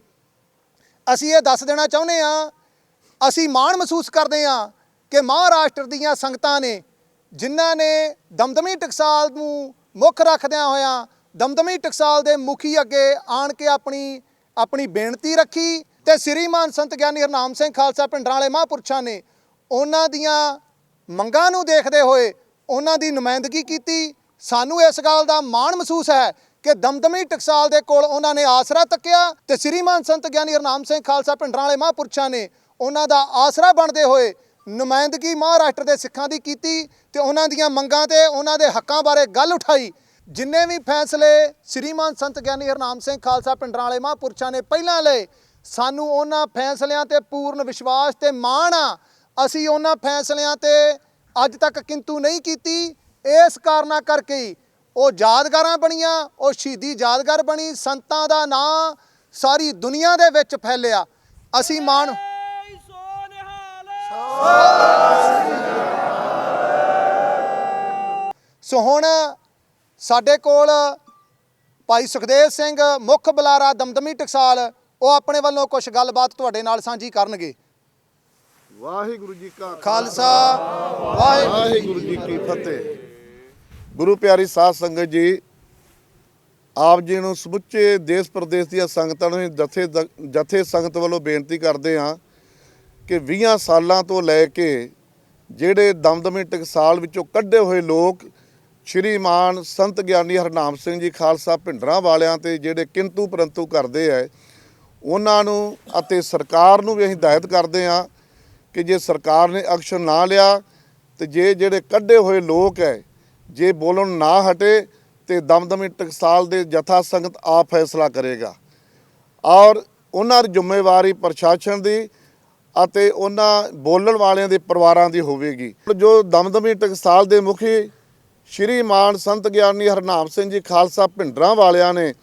ਅਸੀਂ ਇਹ ਦੱਸ ਦੇਣਾ ਚਾਹੁੰਦੇ ਆ ਅਸੀਂ ਮਾਣ ਮਹਿਸੂਸ ਕਰਦੇ ਆ ਕਿ ਮਹਾਰਾਸ਼ਟਰ ਦੀਆਂ ਸੰਗਤਾਂ ਨੇ ਜਿਨ੍ਹਾਂ ਨੇ ਦਮਦਮੀ ਟਕਸਾਲ ਨੂੰ ਮੁੱਖ ਰੱਖਦਿਆਂ ਹੋਇਆਂ ਦਮਦਮੀ ਟਕਸਾਲ ਦੇ ਮੁਖੀ ਅੱਗੇ ਆਣ ਕੇ ਆਪਣੀ ਆਪਣੀ ਬੇਨਤੀ ਰੱਖੀ ਤੇ ਸ੍ਰੀਮਾਨ ਸੰਤ ਗਿਆਨੀ ਹਰਨਾਮ ਸਿੰਘ ਖਾਲਸਾ ਪਿੰਡਰਾਂ ਵਾਲੇ ਮਹਾਂਪੁਰਸ਼ਾਂ ਨੇ ਉਹਨਾਂ ਦੀਆਂ ਮੰਗਾਂ ਨੂੰ ਦੇਖਦੇ ਹੋਏ ਉਹਨਾਂ ਦੀ ਨੁਮਾਇੰਦਗੀ ਕੀਤੀ। ਸਾਨੂੰ ਇਸ ਗੱਲ ਦਾ ਮਾਣ ਮਹਿਸੂਸ ਹੈ ਕਿ ਦਮਦਮੀ ਟਕਸਾਲ ਦੇ ਕੋਲ ਉਹਨਾਂ ਨੇ ਆਸਰਾ ਤੱਕਿਆ ਤੇ ਸ੍ਰੀਮਾਨ ਸੰਤ ਗਿਆਨੀ ਹਰਨਾਮ ਸਿੰਘ ਖਾਲਸਾ ਪਿੰਡਰਾਂ ਵਾਲੇ ਮਹਾਂਪੁਰਸ਼ਾਂ ਨੇ ਉਹਨਾਂ ਦਾ ਆਸਰਾ ਬਣਦੇ ਹੋਏ ਨੁਮਾਇੰਦਗੀ ਮਹਾਰਾਸ਼ਟਰ ਦੇ ਸਿੱਖਾਂ ਦੀ ਕੀਤੀ ਤੇ ਉਹਨਾਂ ਦੀਆਂ ਮੰਗਾਂ ਤੇ ਉਹਨਾਂ ਦੇ ਹੱਕਾਂ ਬਾਰੇ ਗੱਲ ਉਠਾਈ, ਜਿੰਨੇ ਵੀ ਫੈਸਲੇ ਸ੍ਰੀਮਾਨ ਸੰਤ ਗਿਆਨੀ ਹਰਨਾਮ ਸਿੰਘ ਖਾਲਸਾ ਪਿੰਡਰਾਂ ਵਾਲੇ ਮਹਾਂਪੁਰਸ਼ਾਂ ਨੇ ਪਹਿਲਾਂ ਲਏ, ਸਾਨੂੰ ਉਹਨਾਂ ਫੈਸਲਿਆਂ ਤੇ ਪੂਰਨ ਵਿਸ਼ਵਾਸ ਤੇ ਮਾਣ ਆ। ਅਸੀਂ ਉਹਨਾਂ ਫੈਸਲਿਆਂ ਤੇ ਅੱਜ ਤੱਕ ਕਿੰਤੂ ਨਹੀਂ ਕੀਤੀ, ਇਸ ਕਾਰਨਾ ਕਰਕੇ ਉਹ ਯਾਦਗਾਰਾਂ ਬਣੀਆਂ ਉਹ ਸ਼ਹੀਦੀ ਯਾਦਗਾਰ ਬਣੀ ਸੰਤਾਂ ਦਾ ਨਾਂ ਸਾਰੀ ਦੁਨੀਆ ਦੇ ਵਿੱਚ ਫੈਲਿਆ। ਅਸੀਂ ਮਾਣ ਸੋ ਹੁਣ ਸਾਡੇ ਕੋਲ ਭਾਈ ਸੁਖਦੇਵ ਸਿੰਘ ਮੁੱਖ ਬੁਲਾਰਾ ਦਮਦਮੀ ਟਕਸਾਲ ਉਹ ਆਪਣੇ ਵੱਲੋਂ ਕੁਝ ਗੱਲਬਾਤ ਤੁਹਾਡੇ ਨਾਲ ਸਾਂਝੀ ਕਰਨਗੇ।
ਵਾਹਿਗੁਰੂ ਜੀ ਕਾ
ਖਾਲਸਾ ਵਾਹਿਗੁਰੂ
ਵਾਹਿਗੁਰੂ ਜੀ ਕੀ ਫਤਿਹ। ਗੁਰੂ ਪਿਆਰੀ ਸਾਧ ਸੰਗਤ ਜੀ, ਆਪ ਜੀ ਨੂੰ ਸਮੁੱਚੇ ਦੇਸ਼ ਪ੍ਰਦੇਸ਼ ਦੀਆਂ ਸੰਗਤਾਂ ਨੂੰ ਜਥੇ ਜਥੇ ਸੰਗਤ ਵੱਲੋਂ ਬੇਨਤੀ ਕਰਦੇ ਹਾਂ ਕਿ 20 ਸਾਲਾਂ ਤੋਂ ਲੈ ਕੇ ਜਿਹੜੇ ਦਮਦਮੇ ਟਕਸਾਲ ਵਿੱਚੋਂ ਕੱਢੇ ਹੋਏ ਲੋਕ ਸ਼੍ਰੀ ਮਾਨ ਸੰਤ ਗਿਆਨੀ ਹਰਨਾਮ ਸਿੰਘ ਜੀ ਖਾਲਸਾ ਭਿੰਡਰਾਂ ਵਾਲਿਆਂ ਤੇ ਜਿਹੜੇ ਕਿੰਤੂ ਪਰੰਤੂ ਕਰਦੇ ਐ, ਉਹਨਾਂ ਨੂੰ ਅਤੇ ਸਰਕਾਰ ਨੂੰ ਵੀ ਅਸੀਂ ਹਦਾਇਤ ਕਰਦੇ ਹਾਂ ਕਿ ਜੇ ਸਰਕਾਰ ਨੇ ਐਕਸ਼ਨ ਨਾ ਲਿਆ ਤੇ ਜੇ ਜਿਹੜੇ ਕੱਢੇ ਹੋਏ ਲੋਕ ਹੈ ਜੇ ਬੋਲਣ ਨਾ ਹਟੇ ਤੇ ਦਮਦਮੀ ਟਕਸਾਲ ਦੇ ਜਥਾ ਸੰਗਤ ਆਪ ਫੈਸਲਾ ਕਰੇਗਾ। ਔਰ ਉਹਨਾਂ ਦੀ ਜ਼ਿੰਮੇਵਾਰੀ ਪ੍ਰਸ਼ਾਸਨ ਦੀ ਅਤੇ ਉਹਨਾਂ ਬੋਲਣ ਵਾਲਿਆਂ ਦੇ ਪਰਿਵਾਰਾਂ ਦੀ ਹੋਵੇਗੀ। ਜੋ ਦਮਦਮੀ ਟਕਸਾਲ ਦੇ ਮੁਖੀ ਸ਼੍ਰੀ ਮਾਨ ਸੰਤ ਗਿਆਨੀ ਹਰਨਾਮ ਸਿੰਘ ਜੀ ਖਾਲਸਾ ਭਿੰਡਰਾਂ ਵਾਲਿਆਂ ਨੇ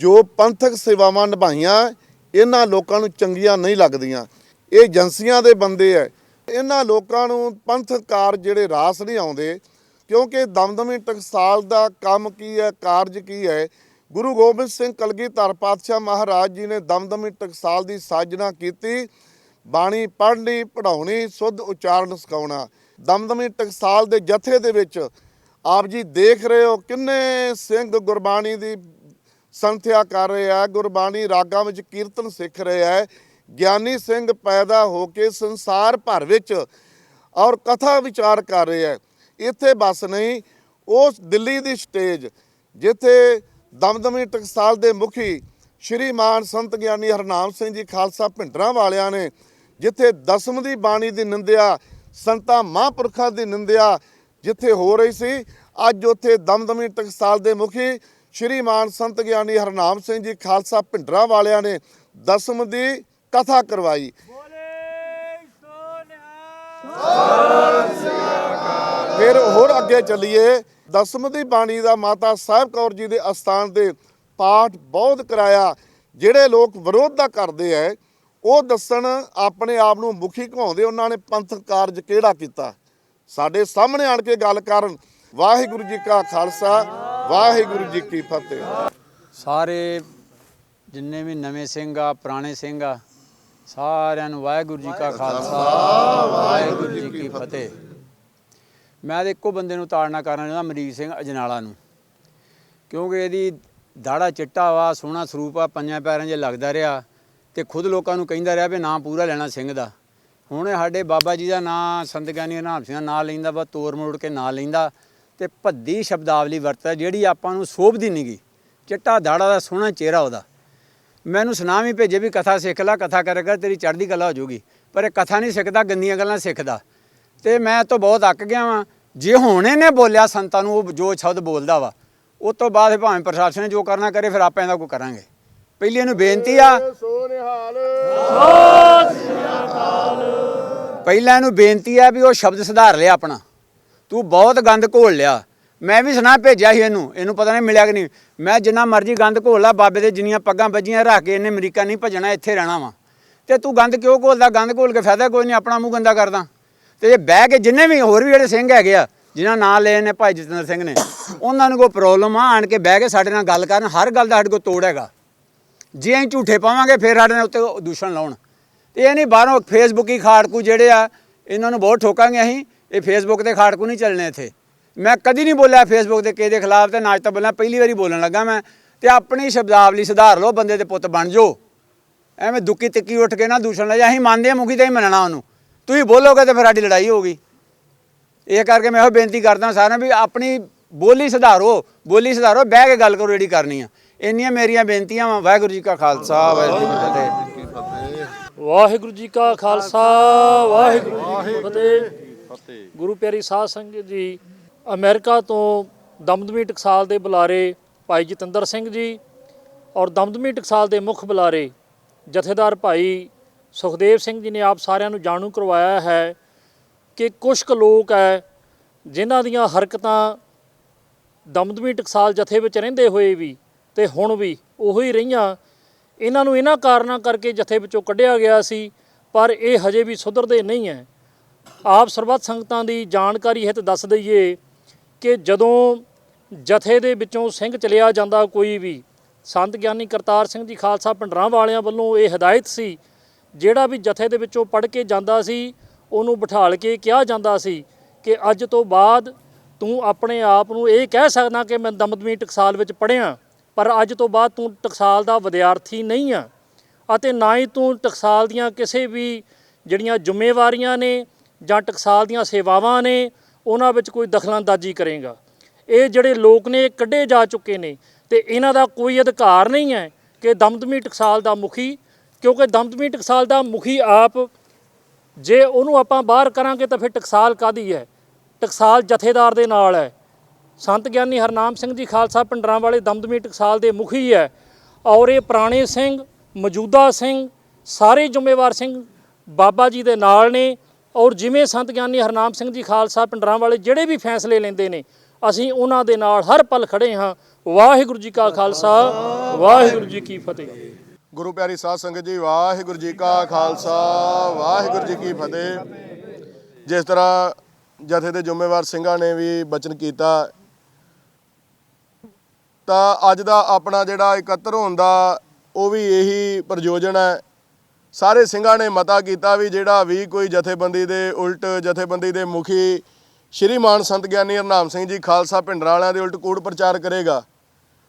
ਜੋ ਪੰਥਕ ਸੇਵਾਵਾਂ ਨਿਭਾਈਆਂ, ਇਹਨਾਂ ਲੋਕਾਂ ਨੂੰ ਚੰਗੀਆਂ ਨਹੀਂ ਲੱਗਦੀਆਂ। ਇਹ ਏਜੰਸੀਆਂ ਦੇ ਬੰਦੇ ਐ। ਇਹਨਾਂ ਲੋਕਾਂ ਨੂੰ ਪੰਥਕ ਕਾਰ ਜਿਹੜੇ ਰਾਸ ਨਹੀਂ ਆਉਂਦੇ ਕਿਉਂਕਿ ਦਮਦਮੀ ਟਕਸਾਲ ਦਾ ਕੰਮ ਕੀ ਹੈ, ਕਾਰਜ ਕੀ ਹੈ? ਗੁਰੂ ਗੋਬਿੰਦ ਸਿੰਘ ਕਲਗੀਧਰ ਪਾਤਸ਼ਾਹ ਮਹਾਰਾਜ ਜੀ ਨੇ ਦਮਦਮੀ ਟਕਸਾਲ ਦੀ ਸਾਜਨਾ ਕੀਤੀ। ਬਾਣੀ ਪੜ੍ਹਨੀ ਪੜਾਉਣੀ ਸੁੱਧ ਉਚਾਰਨ ਸਿਖਾਉਣਾ। ਦਮਦਮੀ ਟਕਸਾਲ ਦੇ ਜਥੇ ਦੇ ਵਿੱਚ ਆਪ ਜੀ ਦੇਖ ਰਹੇ ਹੋ ਕਿੰਨੇ ਸਿੰਘ ਗੁਰਬਾਣੀ ਦੀ ਸੰਥਿਆ ਕਰ ਰਹੇ ਆ, ਗੁਰਬਾਣੀ ਰਾਗਾਂ ਵਿੱਚ ਕੀਰਤਨ ਸਿੱਖ ਰਹੇ ਆ। ਗਿਆਨੀ ਸਿੰਘ ਪੈਦਾ ਹੋ ਕੇ ਸੰਸਾਰ ਭਰ ਵਿੱਚ ਔਰ ਕਥਾ ਵਿਚਾਰ ਕਰ ਰਹੇ ਆ। ਇੱਥੇ ਬਸ ਨਹੀਂ ਉਸ ਦਿੱਲੀ ਦੀ ਸਟੇਜ ਜਿੱਥੇ ਦਮਦਮੀ ਟਕਸਾਲ ਦੇ ਮੁਖੀ ਸ਼੍ਰੀਮਾਨ ਸੰਤ ਗਿਆਨੀ ਹਰਨਾਮ ਸਿੰਘ ਜੀ ਖਾਲਸਾ ਭਿੰਡਰਾਂ ਵਾਲਿਆਂ ਨੇ ਜਿੱਥੇ ਦਸਮ ਦੀ ਬਾਣੀ ਦੀ ਨਿੰਦਿਆ ਸੰਤਾਂ ਮਹਾਂਪੁਰਖਾਂ ਦੀ ਨਿੰਦਿਆ ਜਿੱਥੇ ਹੋ ਰਹੀ ਸੀ ਅੱਜ ਉੱਥੇ ਦਮਦਮੀ ਟਕਸਾਲ ਦੇ ਮੁਖੀ ਸ਼੍ਰੀਮਾਨ ਸੰਤ ਗਿਆਨੀ ਹਰਨਾਮ ਸਿੰਘ ਜੀ ਖਾਲਸਾ ਭਿੰਡਰਾਂ ਵਾਲਿਆਂ ਨੇ ਦਸਮ ਦੀ ਕਥਾ ਕਰਵਾਈ। ਫਿਰ ਹੋਰ ਅੱਗੇ ਚੱਲੀਏ। ਦਸਮ ਦੀ ਬਾਣੀ ਦਾ ਮਾਤਾ ਸਾਹਿਬ ਕੌਰ ਜੀ ਦੇ ਅਸਥਾਨ ਤੇ ਪਾਠ ਬਹੁਤ ਕਰਾਇਆ। ਜਿਹੜੇ ਲੋਕ ਵਿਰੋਧ ਦਾ ਕਰਦੇ ਐ ਉਹ ਦੱਸਣ ਆਪਣੇ ਆਪ ਨੂੰ ਮੁਖੀ ਕਹਾਉਂਦੇ ਉਹਨਾਂ ਨੇ ਪੰਥਕ ਕਾਰਜ ਕਿਹੜਾ ਕੀਤਾ? ਸਾਡੇ ਸਾਹਮਣੇ ਆਣ ਕੇ ਗੱਲ ਕਰਨ। ਵਾਹਿਗੁਰੂ ਜੀ ਕਾ ਖਾਲਸਾ ਵਾਹਿਗੁਰੂ ਜੀ ਕੀ ਫਤਿਹ।
ਸਾਰੇ ਜਿੰਨੇ ਵੀ ਨਵੇਂ ਸਿੰਘ ਆ ਪੁਰਾਣੇ ਸਿੰਘ ਆ ਸਾਰਿਆਂ ਨੂੰ ਵਾਹਿਗੁਰੂ ਜੀ ਕਾ ਖਾਲਸਾ ਵਾਹਿਗੁਰੂ ਜੀ ਕੀ ਫਤਿਹ। ਮੈਂ ਤਾਂ ਇੱਕੋ ਬੰਦੇ ਨੂੰ ਤਾੜਨਾ ਕਰਨਾ ਚਾਹੁੰਦਾ ਅਮਰੀਕ ਸਿੰਘ ਅਜਨਾਲਾ ਨੂੰ। ਕਿਉਂਕਿ ਇਹਦੀ ਦਾੜਾ ਚਿੱਟਾ ਵਾ, ਸੋਹਣਾ ਸਰੂਪ ਆ, ਪੰਜਾਂ ਪੈਰਾਂ 'ਚ ਲੱਗਦਾ ਰਿਹਾ ਤੇ ਖੁਦ ਲੋਕਾਂ ਨੂੰ ਕਹਿੰਦਾ ਰਿਹਾ ਵੀ ਨਾਂ ਪੂਰਾ ਲੈਣਾ ਸਿੰਘ ਦਾ। ਹੁਣ ਸਾਡੇ ਬਾਬਾ ਜੀ ਦਾ ਨਾਂ, ਸੰਤ ਗਿਆਨੀ ਹਰਨਾਮ ਸਿੰਘ ਦਾ ਨਾਂ ਲੈਂਦਾ ਵਾ, ਤੋਰ ਮੋੜ ਕੇ ਨਾਂ ਲੈਂਦਾ ਤੇ ਭੱਦੀ ਸ਼ਬਦਾਵਲੀ ਵਰਤਦਾ, ਜਿਹੜੀ ਆਪਾਂ ਨੂੰ ਸੋਭਦੀ ਨਹੀਂਗੀ ਚਿੱਟਾ ਦਾੜਾ ਦਾ ਸੋਹਣਾ ਚਿਹਰਾ ਉਹਦਾ। ਮੈਨੂੰ ਸੁਨਾਮ ਹੀ ਭੇਜੇ ਵੀ ਕਥਾ ਸਿੱਖ ਲੈ, ਕਥਾ ਕਰੇਗਾ ਤੇਰੀ ਚੜ੍ਹਦੀ ਕਲਾ ਹੋ ਜਾਊਗੀ ਪਰ ਇਹ ਕਥਾ ਨਹੀਂ ਸਿੱਖਦਾ, ਗੰਦੀਆਂ ਗੱਲਾਂ ਸਿੱਖਦਾ। ਤੇ ਮੈਂ ਤਾਂ ਬਹੁਤ ਅੱਕ ਗਿਆ ਵਾਂ। ਜੇ ਹੁਣ ਇਹਨੇ ਬੋਲਿਆ ਸੰਤਾਂ ਨੂੰ, ਉਹ ਜੋ ਸ਼ਬਦ ਬੋਲਦਾ ਵਾ, ਉਸ ਤੋਂ ਬਾਅਦ ਭਾਵੇਂ ਪ੍ਰਸ਼ਾਸਨ ਜੋ ਕਰਨਾ ਕਰੇ, ਫਿਰ ਆਪਾਂ ਇਹਦਾ ਕੋਈ ਕਰਾਂਗੇ। ਪਹਿਲੀ ਇਹਨੂੰ ਬੇਨਤੀ ਆ, ਪਹਿਲਾਂ ਇਹਨੂੰ ਬੇਨਤੀ ਆ ਵੀ ਉਹ ਸ਼ਬਦ ਸੁਧਾਰ ਲਿਆ ਆਪਣਾ। ਤੂੰ ਬਹੁਤ ਗੰਦ ਘੋਲ ਲਿਆ। ਮੈਂ ਵੀ ਸੁਣਾ ਭੇਜਿਆ ਸੀ ਇਹਨੂੰ ਇਹਨੂੰ ਪਤਾ ਨਹੀਂ ਮਿਲਿਆ ਕਿ ਨਹੀਂ। ਮੈਂ ਜਿੰਨਾ ਮਰਜ਼ੀ ਗੰਦ ਘੋਲ ਬਾਬੇ ਦੇ ਜਿੰਨੀਆਂ ਪੱਗਾਂ ਵੱਜੀਆਂ ਰੱਖ ਕੇ ਇਹਨੇ ਅਮਰੀਕਾ ਨਹੀਂ ਭੱਜਣਾ, ਇੱਥੇ ਰਹਿਣਾ ਵਾ। ਤੇ ਤੂੰ ਗੰਦ ਕਿਉਂ ਘੋਲਦਾ? ਗੰਦ ਘੋਲ ਕੇ ਫਾਇਦਾ ਕੋਈ ਨਹੀਂ, ਆਪਣਾ ਮੂੰਹ ਗੰਦਾ ਕਰਦਾ। ਤੇ ਇਹ ਬਹਿ ਕੇ ਜਿੰਨੇ ਵੀ ਹੋਰ ਵੀ ਜਿਹੜੇ ਸਿੰਘ ਹੈਗੇ ਆ, ਜਿਨ੍ਹਾਂ ਨਾਂ ਲਏ ਨੇ ਭਾਈ ਜਤਿੰਦਰ ਸਿੰਘ ਨੇ, ਉਹਨਾਂ ਨੂੰ ਕੋਈ ਪ੍ਰੋਬਲਮ ਆ, ਆਣ ਕੇ ਬਹਿ ਕੇ ਸਾਡੇ ਨਾਲ ਗੱਲ ਕਰਨ, ਹਰ ਗੱਲ ਦਾ ਸਾਡੇ ਕੋਲ ਤੋੜ ਹੈਗਾ। ਜੇ ਅਸੀਂ ਝੂਠੇ ਪਾਵਾਂਗੇ, ਫਿਰ ਸਾਡੇ ਨਾਲ ਉੱਤੇ ਦੂਸ਼ਣ ਲਾਉਣ। ਤੇ ਇਹ ਨਹੀਂ ਬਾਹਰੋਂ ਫੇਸਬੁੱਕ ਹੀ ਖਾੜਕੂ ਜਿਹੜੇ ਆ, ਇਹਨਾਂ ਨੂੰ ਬਹੁਤ ਠੋਕਾਂਗੇ ਅਸੀਂ, ਇਹ ਫੇਸਬੁੱਕ ਤੇ ਖਾੜਕੂ ਨਹੀਂ ਚੱਲਣੇ ਇੱਥੇ। ਮੈਂ ਕਦੀ ਨਹੀਂ ਬੋਲਿਆ ਫੇਸਬੁੱਕ ਦੇ ਕਿਸੇ ਦੇ ਖਿਲਾਫ ਤੇ ਨਾ ਅੱਜ ਤੱਕ ਬੋਲਿਆ, ਪਹਿਲੀ ਵਾਰੀ ਬੋਲਣ ਲੱਗਾ ਮੈਂ। ਤੇ ਆਪਣੀ ਸ਼ਬਦਾਵਲੀ ਸੁਧਾਰ ਲਓ, ਬੰਦੇ ਦੇ ਪੁੱਤ ਬਣ ਜਾਓ। ਐਵੇਂ ਦੁੱਕੀ ਤਿੱਕੀ ਉੱਠ ਕੇ ਨਾ ਦੂਸ਼ਣ ਲੈ ਜਾ ਅਸੀਂ ਮੰਨਦੇ ਹਾਂ ਮੁਖੀ ਤੇ ਹੀ ਮੰਨਣਾ ਉਹਨੂੰ। ਤੁਸੀਂ ਬੋਲੋਗੇ ਤਾਂ ਫਿਰ ਸਾਡੀ ਲੜਾਈ ਹੋਊਗੀ ਇਹ ਕਰਕੇ ਮੈਂ ਇਹੋ ਬੇਨਤੀ ਕਰਦਾ ਸਾਰਿਆਂ ਨੂੰ ਵੀ ਆਪਣੀ ਬੋਲੀ ਸੁਧਾਰੋ ਬੋਲੀ ਸੁਧਾਰੋ, ਬਹਿ ਕੇ ਗੱਲ ਕਰੋ ਜਿਹੜੀ ਕਰਨੀ ਆ। ਇੰਨੀਆਂ ਮੇਰੀਆਂ ਬੇਨਤੀਆਂ ਵਾ। ਵਾਹਿਗੁਰੂ ਜੀ ਕਾ ਖਾਲਸਾ, ਵਾਹਿਗੁਰੂ ਜੀ ਕੀ ਫਤਿਹ।
ਵਾਹਿਗੁਰੂ ਜੀ ਕਾ ਖਾਲਸਾ, ਵਾਹਿਗੁਰੂ ਜੀ ਕੀ ਫਤਿਹ। ਗੁਰੂ ਪਿਆਰੀ ਸਾਧ ਸੰਗਤ ਜੀ, ਅਮਰੀਕਾ ਤੋਂ ਦਮਦਮੀ ਟਕਸਾਲ ਦੇ ਬੁਲਾਰੇ ਭਾਈ ਜਤਿੰਦਰ ਸਿੰਘ ਜੀ ਔਰ ਦਮਦਮੀ ਟਕਸਾਲ ਦੇ ਮੁੱਖ ਬੁਲਾਰੇ ਜਥੇਦਾਰ ਭਾਈ ਸੁਖਦੇਵ ਸਿੰਘ ਜੀ ਨੇ ਆਪ ਸਾਰਿਆਂ ਨੂੰ ਜਾਣੂ ਕਰਵਾਇਆ ਹੈ ਕਿ ਕੁਝ ਕੁ ਲੋਕ ਹੈ ਜਿਨ੍ਹਾਂ ਦੀਆਂ ਹਰਕਤਾਂ ਦਮਦਮੀ ਟਕਸਾਲ ਜਥੇ ਵਿੱਚ ਰਹਿੰਦੇ ਹੋਏ ਵੀ ਤੇ ਹੁਣ ਵੀ ਉਹੋ ਹੀ ਰਹੀਆਂ, ਇਹਨਾਂ ਨੂੰ ਇਹਨਾਂ ਕਾਰਨਾਂ ਕਰਕੇ ਜਥੇ ਵਿੱਚੋਂ ਕੱਢਿਆ ਗਿਆ ਸੀ, ਪਰ ਇਹ ਹਜੇ ਵੀ ਸੁਧਰਦੇ ਨਹੀਂ ਹੈ। ਆਪ ਸਰਬੱਤ ਸੰਗਤਾਂ ਦੀ ਜਾਣਕਾਰੀ ਹਿਤ ਦੱਸ ਦਈਏ ਕਿ ਜਦੋਂ ਜਥੇ ਦੇ ਵਿੱਚੋਂ ਸਿੰਘ ਚਲਿਆ ਜਾਂਦਾ ਕੋਈ ਵੀ, ਸੰਤ ਗਿਆਨੀ ਕਰਤਾਰ ਸਿੰਘ ਜੀ, ਖਾਲਸਾ ਪਿੰਡਰਾਂ ਵਾਲਿਆਂ ਵੱਲੋਂ ਇਹ ਹਦਾਇਤ ਸੀ ਜਿਹੜਾ ਵੀ ਜਥੇ ਦੇ ਵਿੱਚੋਂ ਪੜ੍ਹ ਕੇ ਜਾਂਦਾ ਸੀ, ਉਹਨੂੰ ਬਿਠਾਲ ਕੇ ਕਿਹਾ ਜਾਂਦਾ ਸੀ ਕਿ ਅੱਜ ਤੋਂ ਬਾਅਦ ਤੂੰ ਆਪਣੇ ਆਪ ਨੂੰ ਇਹ ਕਹਿ ਸਕਦਾ ਕਿ ਮੈਂ ਦਮਦਮੀ ਟਕਸਾਲ ਵਿੱਚ ਪੜ੍ਹਿਆ, ਪਰ ਅੱਜ ਤੋਂ ਬਾਅਦ ਤੂੰ ਟਕਸਾਲ ਦਾ ਵਿਦਿਆਰਥੀ ਨਹੀਂ ਆ ਅਤੇ ਨਾ ਹੀ ਤੂੰ ਟਕਸਾਲ ਦੀਆਂ ਕਿਸੇ ਵੀ ਜਿਹੜੀਆਂ ਜ਼ਿੰਮੇਵਾਰੀਆਂ ਨੇ ਜਾਂ ਟਕਸਾਲ ਦੀਆਂ ਸੇਵਾਵਾਂ ਨੇ, ਉਹਨਾਂ ਵਿੱਚ ਕੋਈ ਦਖਲਅੰਦਾਜ਼ੀ ਕਰੇਗਾ। ਇਹ ਜਿਹੜੇ ਲੋਕ ਨੇ ਕੱਢੇ ਜਾ ਚੁੱਕੇ ਨੇ ਤੇ ਇਹਨਾਂ ਦਾ ਕੋਈ ਅਧਿਕਾਰ ਨਹੀਂ ਹੈ ਕਿ ਦਮਦਮੀ ਟਕਸਾਲ ਦਾ ਮੁਖੀ ਕਿਉਂਕਿ ਦਮਦਮੀ ਟਕਸਾਲ ਦਾ ਮੁਖੀ ਆਪ, ਜੇ ਉਹਨੂੰ ਆਪਾਂ ਬਾਹਰ ਕਰਾਂਗੇ ਤਾਂ ਫਿਰ ਟਕਸਾਲ ਕਾਦੀ ਹੈ? ਟਕਸਾਲ ਜਥੇਦਾਰ ਦੇ ਨਾਲ ਹੈ। ਸੰਤ ਗਿਆਨੀ ਹਰਨਾਮ ਸਿੰਘ ਜੀ ਖਾਲਸਾ ਪਿੰਡਰਾਂ ਵਾਲੇ ਦਮਦਮੀ ਟਕਸਾਲ ਦੇ ਮੁਖੀ ਹੈ ਔਰ ਇਹ ਪੁਰਾਣੇ ਸਿੰਘ, ਮੌਜੂਦਾ ਸਿੰਘ, ਸਾਰੇ ਜ਼ਿੰਮੇਵਾਰ ਸਿੰਘ ਬਾਬਾ ਜੀ ਦੇ ਨਾਲ ਨੇ ਔਰ ਜਿਵੇਂ ਸੰਤ ਗਿਆਨੀ ਹਰਨਾਮ ਸਿੰਘ ਜੀ ਖਾਲਸਾ ਪਿੰਡਰਾਂ ਵਾਲੇ ਜਿਹੜੇ ਵੀ ਫੈਸਲੇ ਲੈਂਦੇ ਨੇ, ਅਸੀਂ ਉਹਨਾਂ ਦੇ ਨਾਲ ਹਰ ਪਲ ਖੜੇ ਹਾਂ। ਵਾਹਿਗੁਰੂ ਜੀ ਕਾ ਖਾਲਸਾ, ਵਾਹਿਗੁਰੂ ਜੀ ਕੀ ਫਤਿਹ।
ਗੁਰੂ ਪਿਆਰੀ ਸਾਧ ਸੰਗਤ ਜੀ, ਵਾਹਿਗੁਰੂ ਜੀ ਕਾ ਖਾਲਸਾ, ਵਾਹਿਗੁਰੂ ਜੀ ਕੀ ਫਤਿਹ। ਜਿਸ ਤਰ੍ਹਾਂ ਜਥੇ ਦੇ ਜ਼ਿੰਮੇਵਾਰ ਸਿੰਘਾਂ ਨੇ ਵੀ ਬਚਨ ਕੀਤਾ, ਤਾਂ ਅੱਜ ਦਾ ਆਪਣਾ ਜਿਹੜਾ ਇਕੱਤਰ ਹੋਣ ਦਾ ਉਹ ਵੀ ਇਹੀ ਪ੍ਰਯੋਜਨ ਹੈ। ਸਾਰੇ ਸਿੰਘਾਂ ਨੇ ਮਤਾ ਕੀਤਾ ਵੀ ਜਿਹੜਾ ਵੀ ਕੋਈ ਜਥੇਬੰਦੀ ਦੇ ਉਲਟ ਜਥੇਬੰਦੀ ਦੇ ਮੁਖੀ ਸ਼੍ਰੀ ਮਾਨ ਸੰਤ ਗਿਆਨੀ ਹਰਨਾਮ ਸਿੰਘ ਜੀ ਖਾਲਸਾ ਭਿੰਡਰਾਂ ਵਾਲਿਆਂ ਦੇ ਉਲਟ ਕੂੜ ਪ੍ਰਚਾਰ ਕਰੇਗਾ।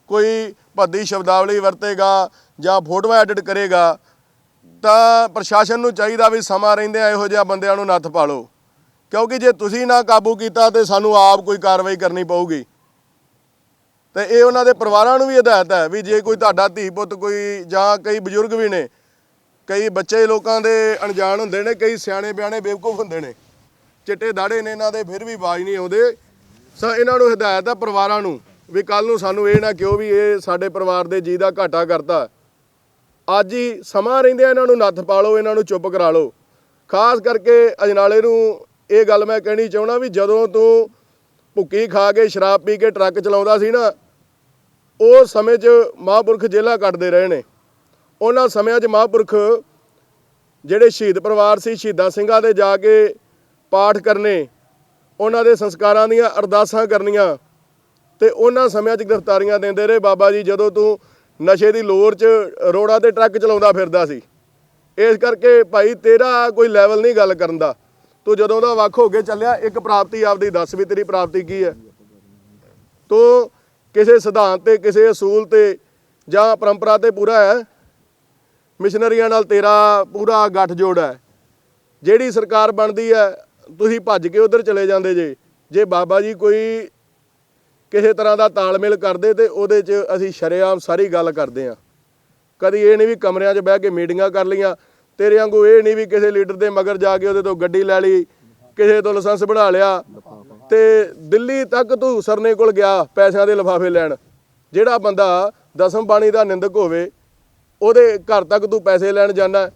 ਕੋਈ ਭੱਦੀ ਸ਼ਬਦਾਵਲੀ ਵਰਤੇਗਾ ਜਾਂ ਫੋਟੋਆਂ ਐਡਿਟ ਕਰੇਗਾ, ਤਾਂ ਪ੍ਰਸ਼ਾਸਨ ਨੂੰ ਚਾਹੀਦਾ ਵੀ ਸਮਾਂ ਰਹਿੰਦਿਆਂ ਇਹੋ ਜਿਹਾ ਬੰਦਿਆਂ ਨੂੰ ਨੱਥ ਪਾ ਲਓ ਕਿਉਂਕਿ ਜੇ ਤੁਸੀਂ ਨਾ ਕਾਬੂ ਕੀਤਾ ਤੇ ਸਾਨੂੰ ਆਪ ਕੋਈ ਕਾਰਵਾਈ ਕਰਨੀ ਪਊਗੀ। ਤੇ ਇਹ ਉਹਨਾਂ ਦੇ ਪਰਿਵਾਰਾਂ ਨੂੰ ਵੀ ਹਦਾਇਤ ਹੈ ਵੀ ਜੇ ਕੋਈ ਤੁਹਾਡਾ ਧੀ ਪੁੱਤ ਕੋਈ ਜਾਂ ਕਈ ਬਜ਼ੁਰਗ ਵੀ ਨੇ, ਕਈ ਬੱਚੇ ਲੋਕਾਂ ਦੇ ਅਣਜਾਣ ਹੁੰਦੇ ਨੇ, ਕਈ ਸਿਆਣੇ ਬਿਆਣੇ ਬੇਵਕੂਫ ਹੁੰਦੇ ਨੇ, ਚਿੱਟੇ ਦਾੜੇ ਨੇ ਇਹਨਾਂ ਦੇ, ਫਿਰ ਵੀ ਆਵਾਜ਼ ਨਹੀਂ ਆਉਂਦੇ। ਸੋ ਇਹਨਾਂ ਨੂੰ ਹਦਾਇਤ ਹੈ ਪਰਿਵਾਰਾਂ ਨੂੰ ਵੀ ਕੱਲ ਨੂੰ ਸਾਨੂੰ ਇਹ ਨਾ ਕਿਉਂ ਵੀ ਇਹ ਸਾਡੇ ਪਰਿਵਾਰ ਦੇ ਜੀ ਦਾ ਘਾਟਾ ਕਰਤਾ। ਅੱਜ ਹੀ ਸਮਾਂ ਰਹਿੰਦਿਆਂ ਇਹਨਾਂ ਨੂੰ ਨੱਥ ਪਾ ਲਓ ਇਹਨਾਂ ਨੂੰ ਚੁੱਪ ਕਰਾ ਲਓ। ਖਾਸ ਕਰਕੇ ਅਜਨਾਲੇ ਨੂੰ ਇਹ ਗੱਲ ਮੈਂ ਕਹਿਣੀ ਚਾਹਣਾ ਵੀ ਜਦੋਂ ਤੂੰ ਭੁੱਕੀ ਖਾ ਕੇ ਸ਼ਰਾਬ ਪੀ ਕੇ ਟਰੱਕ ਚਲਾਉਂਦਾ ਸੀ ਨਾ, ਉਹ ਸਮੇਂ 'ਚ ਮਹਾਂਪੁਰਖ ਜੇਲਾ ਕੱਟਦੇ ਰਹੇ ਨੇ। ਉਹਨਾਂ ਸਮਿਆਂ 'ਚ ਮਹਾਂਪੁਰਖ ਜਿਹੜੇ ਸ਼ਹੀਦ ਪਰਿਵਾਰ ਸੀ, ਸ਼ਹੀਦਾਂ ਸਿੰਘਾਂ ਦੇ ਜਾ ਕੇ ਪਾਠ ਕਰਨੇ, ਉਹਨਾਂ ਦੇ ਸੰਸਕਾਰਾਂ ਦੀਆਂ ਅਰਦਾਸਾਂ ਕਰਨੀਆਂ ਤੇ ਉਹਨਾਂ ਸਮਿਆਂ 'ਚ ਗ੍ਰਿਫਤਾਰੀਆਂ ਦਿੰਦੇ ਰਹੇ। ਬਾਬਾ ਜੀ, ਜਦੋਂ ਤੂੰ ਨਸ਼ੇ ਦੀ ਲੋਰ 'ਚ ਰੋੜਾ ਤੇ ਟਰੱਕ ਚਲਾਉਂਦਾ ਫਿਰਦਾ ਸੀ, ਇਸ ਕਰਕੇ ਭਾਈ ਤੇਰਾ ਕੋਈ ਲੈਵਲ ਨਹੀਂ ਗੱਲ ਕਰਨ ਦਾ। ਤੂੰ ਜਦੋਂ ਦਾ ਵੱਖ ਹੋ ਕੇ ਚੱਲਿਆ, ਇੱਕ ਪ੍ਰਾਪਤੀ ਆਪਦੀ ਦੱਸ ਵੀ ਤੇਰੀ ਪ੍ਰਾਪਤੀ ਕੀ ਹੈ। ਤੂੰ ਕਿਸੇ ਸਿਧਾਂਤ ਤੇ, ਕਿਸੇ ਅਸੂਲ ਤੇ ਜਾਂ ਪਰੰਪਰਾ ਤੇ ਪੂਰਾ ਹੈ। ਮਿਸ਼ਨਰੀਆਂ ਨਾਲ ਤੇਰਾ ਪੂਰਾ ਗੱਠਜੋੜ ਹੈ। ਜਿਹੜੀ ਸਰਕਾਰ ਬਣਦੀ ਹੈ, ਤੁਸੀਂ ਭੱਜ ਕੇ ਉਧਰ ਚਲੇ ਜਾਂਦੇ ਜੇ। ਜੇ ਬਾਬਾ ਜੀ ਕੋਈ ਕਿਸੇ ਤਰ੍ਹਾਂ ਦਾ ਤਾਲਮੇਲ ਕਰਦੇ ਤੇ ਉਹਦੇ 'ਚ ਅਸੀਂ ਸ਼ਰੇਆਮ ਸਾਰੀ ਗੱਲ ਕਰਦੇ ਆ ਕਦੀ ਇਹ ਨਹੀਂ ਵੀ ਕਮਰਿਆਂ 'ਚ ਬਹਿ ਕੇ ਮੀਟਿੰਗਾਂ ਕਰ ਲਈਆਂ, ਤੇਰੇ ਵਾਂਗੂ ਇਹ ਨਹੀਂ ਵੀ ਕਿਸੇ ਲੀਡਰ ਦੇ ਮਗਰ ਜਾ ਕੇ ਉਹਦੇ ਤੋਂ ਗੱਡੀ ਲੈ ਲਈ, ਕਿਸੇ ਤੋਂ ਲਾਇਸੈਂਸ ਬਣਾ ਲਿਆ ਤੇ ਦਿੱਲੀ ਤੱਕ ਤੂੰ ਸਰਨੇ ਕੋਲ ਗਿਆ ਪੈਸਿਆਂ ਦੇ ਲਿਫਾਫੇ ਲੈਣ। ਜਿਹੜਾ ਬੰਦਾ ਦਸਮ ਬਾਣੀ ਦਾ ਨਿੰਦਕ ਹੋਵੇ, ਉਹਦੇ ਘਰ ਤੱਕ ਤੂੰ ਪੈਸੇ ਲੈਣ ਜਾਂਦਾ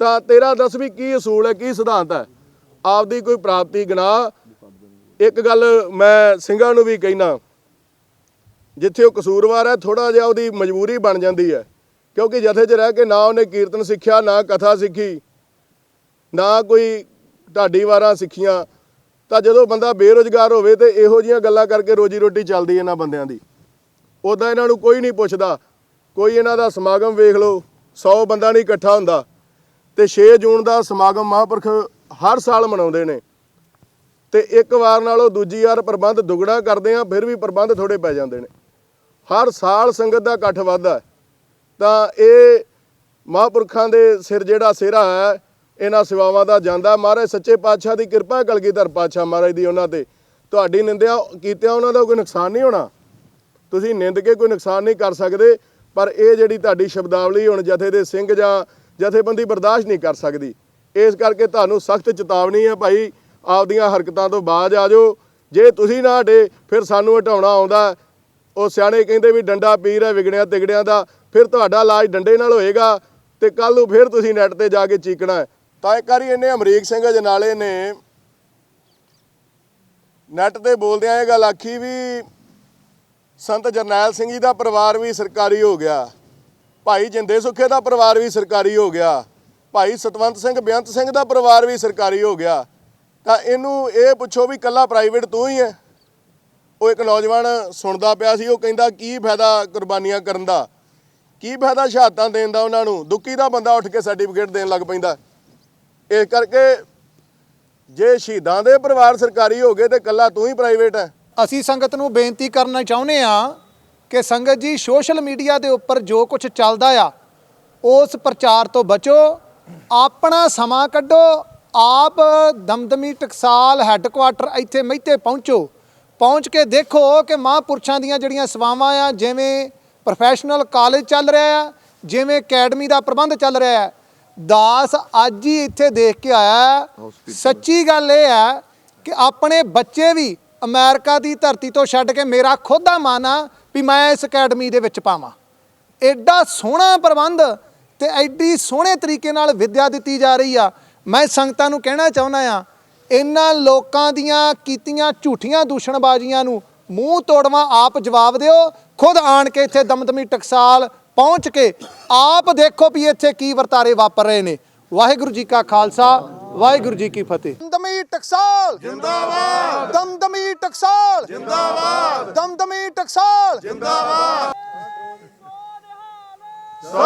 ਤਾਂ ਤੇਰਾ ਦੱਸ ਵੀ ਕੀ ਅਸੂਲ ਹੈ, ਕੀ ਸਿਧਾਂਤ ਹੈ? ਆਪਦੀ ਕੋਈ ਪ੍ਰਾਪਤੀ ਗਨਾ ਇੱਕ ਗੱਲ ਮੈਂ ਸਿੰਘਾਂ ਨੂੰ ਵੀ ਕਹਿਣਾ ਜਿੱਥੇ ਉਹ ਕਸੂਰਵਾਰ ਹੈ ਥੋੜਾ ਜਿਹਾ ਉਹਦੀ ਮਜਬੂਰੀ ਬਣ ਜਾਂਦੀ ਹੈ। ਕਿਉਂਕਿ ਜਥੇ 'ਚ ਰਹਿ ਕੇ ਨਾ ਉਹਨੇ ਕੀਰਤਨ ਸਿੱਖਿਆ, ਨਾ ਕਥਾ ਸਿੱਖੀ, ਨਾ ਕੋਈ ਢਾਡੀ ਵਾਰਾਂ ਸਿੱਖੀਆਂ, ਤਾਂ ਜਦੋਂ ਬੰਦਾ ਬੇਰੋਜ਼ਗਾਰ ਹੋਵੇ ਤੇ ਇਹੋ ਜੀਆਂ ਗੱਲਾਂ ਕਰਕੇ ਰੋਜੀ ਰੋਟੀ ਚੱਲਦੀ ਇਹਨਾਂ ਬੰਦਿਆਂ ਦੀ। ਉਦਾਂ ਇਹਨਾਂ ਨੂੰ ਕੋਈ ਨਹੀਂ ਪੁੱਛਦਾ, ਕੋਈ ਇਹਨਾਂ ਦਾ ਸਮਾਗਮ ਵੇਖ ਲਓ 100 ਬੰਦਾ ਨਹੀਂ ਇਕੱਠਾ ਹੁੰਦਾ। ਤੇ 6 ਜੂਨ ਦਾ ਸਮਾਗਮ ਮਹਾਂਪੁਰਖ ਹਰ ਸਾਲ ਮਨਾਉਂਦੇ ਨੇ। ਤੇ ਇੱਕ ਵਾਰ ਨਾਲੋਂ ਦੂਜੀ ਵਾਰ ਪ੍ਰਬੰਧ ਦੁੱਗਣਾ ਕਰਦੇ ਆ ਫਿਰ ਵੀ ਪ੍ਰਬੰਧ ਥੋੜੇ ਪੈ ਜਾਂਦੇ ਨੇ। ਹਰ ਸਾਲ ਸੰਗਤ ਦਾ ਇਕੱਠ ਵੱਧਦਾ ਤਾਂ ਇਹ ਮਹਾਂਪੁਰਖਾਂ ਦੇ ਸਿਰ ਜਿਹੜਾ ਸਿਹਰਾ ਹੈ ਇਹਨਾਂ ਸੇਵਾਵਾਂ ਦਾ ਜਾਂਦਾ। ਮਹਾਰਾਜ ਸੱਚੇ ਪਾਤਸ਼ਾਹ ਦੀ ਕਿਰਪਾ ਹੈ, ਕਲਗੀਧਰ ਪਾਤਸ਼ਾਹ ਮਹਾਰਾਜ ਦੀ ਉਹਨਾਂ ਤੇ। ਤੁਹਾਡੀ ਨਿੰਦਿਆ ਕੀਤਿਆਂ ਉਹਨਾਂ ਦਾ ਕੋਈ ਨੁਕਸਾਨ ਨਹੀਂ ਹੋਣਾ। ਤੁਸੀਂ ਨਿੰਦ ਕੇ ਕੋਈ ਨੁਕਸਾਨ ਨਹੀਂ ਕਰ ਸਕਦੇ ਪਰ ਇਹ ਜਿਹੜੀ ਤੁਹਾਡੀ ਸ਼ਬਦਾਵਲੀ ਹੁਣ ਜਥੇ ਦੇ ਸਿੰਘ ਜਾਂ ਜਥੇਬੰਦੀ ਬਰਦਾਸ਼ਤ ਨਹੀਂ ਕਰ ਸਕਦੀ ਇਸ ਕਰਕੇ ਤੁਹਾਨੂੰ ਸਖਤ ਚੇਤਾਵਨੀ ਹੈ ਭਾਈ। ਆਪਦੀਆਂ ਹਰਕਤਾਂ ਤੋਂ ਬਾਜ ਆ ਜਾਓ। ਜੇ ਤੁਸੀਂ ਨਾ ਹਟੇ, ਫਿਰ ਸਾਨੂੰ ਹਟਾਉਣਾ ਆਉਂਦਾ ਉਹ ਸਿਆਣੇ ਕਹਿੰਦੇ ਵੀ ਡੰਡਾ ਪੀਰ ਹੈ ਵਿਗੜਿਆਂ ਤਿਗੜਿਆਂ ਦਾ, ਫਿਰ ਤੁਹਾਡਾ ਇਲਾਜ ਡੰਡੇ ਨਾਲ ਹੋਏਗਾ ਤੇ ਕੱਲ ਨੂੰ ਫਿਰ ਤੁਸੀਂ ਨੈਟ ਤੇ ਜਾ ਕੇ ਚੀਕਣਾ ਤਾਂ ਇੱਕ ਵਾਰੀ ਇਹਨੇ ਅਮਰੀਕ ਸਿੰਘ ਅਜਨਾਲੇ ਨੇ ਨੈਟ ਤੇ ਬੋਲਦਿਆਂ ਇਹ ਗੱਲ ਆਖੀ ਵੀ ਸੰਤ ਜਰਨੈਲ ਸਿੰਘ ਜੀ ਦਾ ਪਰਿਵਾਰ ਵੀ ਸਰਕਾਰੀ ਹੋ ਗਿਆ। ਭਾਈ ਜਿੰਦੇ ਸੁਖੇ ਦਾ ਪਰਿਵਾਰ ਵੀ ਸਰਕਾਰੀ ਹੋ ਗਿਆ। ਭਾਈ ਸਤਵੰਤ ਸਿੰਘ ਬੇਅੰਤ ਸਿੰਘ ਦਾ ਪਰਿਵਾਰ ਵੀ ਸਰਕਾਰੀ ਹੋ ਗਿਆ। ਤਾਂ ਇਹਨੂੰ ਇਹ ਪੁੱਛੋ ਵੀ ਕੱਲਾ ਪ੍ਰਾਈਵੇਟ ਤੂੰ ਹੀ ਹੈ। ਉਹ ਇੱਕ ਨੌਜਵਾਨ ਸੁਣਦਾ ਪਿਆ ਸੀ, ਉਹ ਕਹਿੰਦਾ, ਕੀ ਫਾਇਦਾ ਕੁਰਬਾਨੀਆਂ ਕਰਨ ਦਾ? ਕੀ ਫਾਇਦਾ ਸ਼ਹਾਦਤਾਂ ਦੇਣ ਦਾ ਉਹਨਾਂ ਨੂੰ? ਦੁੱਕੀ ਦਾ ਬੰਦਾ ਉੱਠ ਕੇ ਸਰਟੀਫਿਕੇਟ ਦੇਣ ਲੱਗ ਪੈਂਦਾ। ਇਸ ਕਰਕੇ ਜੇ ਸ਼ਹੀਦਾਂ ਦੇ ਪਰਿਵਾਰ ਸਰਕਾਰੀ ਹੋ ਗਏ ਤੇ ਕੱਲਾ ਤੂੰ ਹੀ ਪ੍ਰਾਈਵੇਟ ਹੈ।
ਅਸੀਂ ਸੰਗਤ ਨੂੰ ਬੇਨਤੀ ਕਰਨਾ ਚਾਹੁੰਦੇ ਆ ਕਿ ਸੰਗਤ ਜੀ ਸੋਸ਼ਲ ਮੀਡੀਆ ਦੇ ਉੱਪਰ ਜੋ ਕੁਝ ਚੱਲਦਾ ਆ, ਉਸ ਪ੍ਰਚਾਰ ਤੋਂ ਬਚੋ, ਆਪਣਾ ਸਮਾਂ ਕੱਢੋ ਆਪ ਦਮਦਮੀ ਟਕਸਾਲ ਹੈੱਡਕੁਆਟਰ ਇੱਥੇ ਮਹਿਤੇ ਪਹੁੰਚੋ। ਪਹੁੰਚ ਕੇ ਦੇਖੋ ਕਿ ਮਹਾਂਪੁਰਸ਼ਾਂ ਦੀਆਂ ਜਿਹੜੀਆਂ ਸੇਵਾਵਾਂ ਆ ਜਿਵੇਂ ਪ੍ਰੋਫੈਸ਼ਨਲ ਕਾਲਜ ਚੱਲ ਰਿਹਾ ਆ ਜਿਵੇਂ ਅਕੈਡਮੀ ਦਾ ਪ੍ਰਬੰਧ ਚੱਲ ਰਿਹਾ ਹੈ ਦਾਸ ਅੱਜ ਹੀ ਇੱਥੇ ਦੇਖ ਕੇ ਆਇਆ। ਸੱਚੀ ਗੱਲ ਇਹ ਹੈ ਕਿ ਆਪਣੇ ਬੱਚੇ ਵੀ ਅਮਰੀਕਾ ਦੀ ਧਰਤੀ ਤੋਂ ਛੱਡ ਕੇ ਮੇਰਾ ਖੁਦ ਦਾ ਮਨ ਆ ਵੀ ਮੈਂ ਇਸ ਅਕੈਡਮੀ ਦੇ ਵਿੱਚ ਪਾਵਾਂ। ਐਡਾ ਸੋਹਣਾ ਪ੍ਰਬੰਧ ਤੇ ਐਡੀ ਸੋਹਣੇ ਤਰੀਕੇ ਨਾਲ ਵਿੱਦਿਆ ਦਿੱਤੀ ਜਾ ਰਹੀ ਆ। ਮੈਂ ਸੰਗਤਾਂ ਨੂੰ ਕਹਿਣਾ ਚਾਹੁੰਦਾ ਆ ਇਹਨਾਂ ਲੋਕਾਂ ਦੀਆਂ ਕੀਤੀਆਂ ਝੂਠੀਆਂ ਦੂਸ਼ਣਬਾਜ਼ੀਆਂ ਨੂੰ ਮੂੰਹ ਤੋੜਵਾ ਆਪ ਜਵਾਬ ਦਿਓ ਖੁਦ ਆਣ ਕੇ ਇੱਥੇ ਦਮਦਮੀ ਟਕਸਾਲ ਪਹੁੰਚ ਕੇ ਆਪ ਦੇਖੋ ਵੀ ਇੱਥੇ ਕੀ ਵਰਤਾਰੇ ਵਾਪਰ ਰਹੇ ਨੇ। ਵਾਹਿਗੁਰੂ ਜੀ ਕਾ ਖਾਲਸਾ ਵਾਹਿਗੁਰੂ ਜੀ ਕੀ ਫਤਿਹ। ਦਮਦਮੀ ਟਕਸਾਲ। ਜਿੰਦਾਬਾਦ। ਦਮਦਮੀ ਟਕਸਾਲ। ਜਿੰਦਾਬਾਦ। ਦਮਦਮੀ ਟਕਸਾਲ।
ਸੋ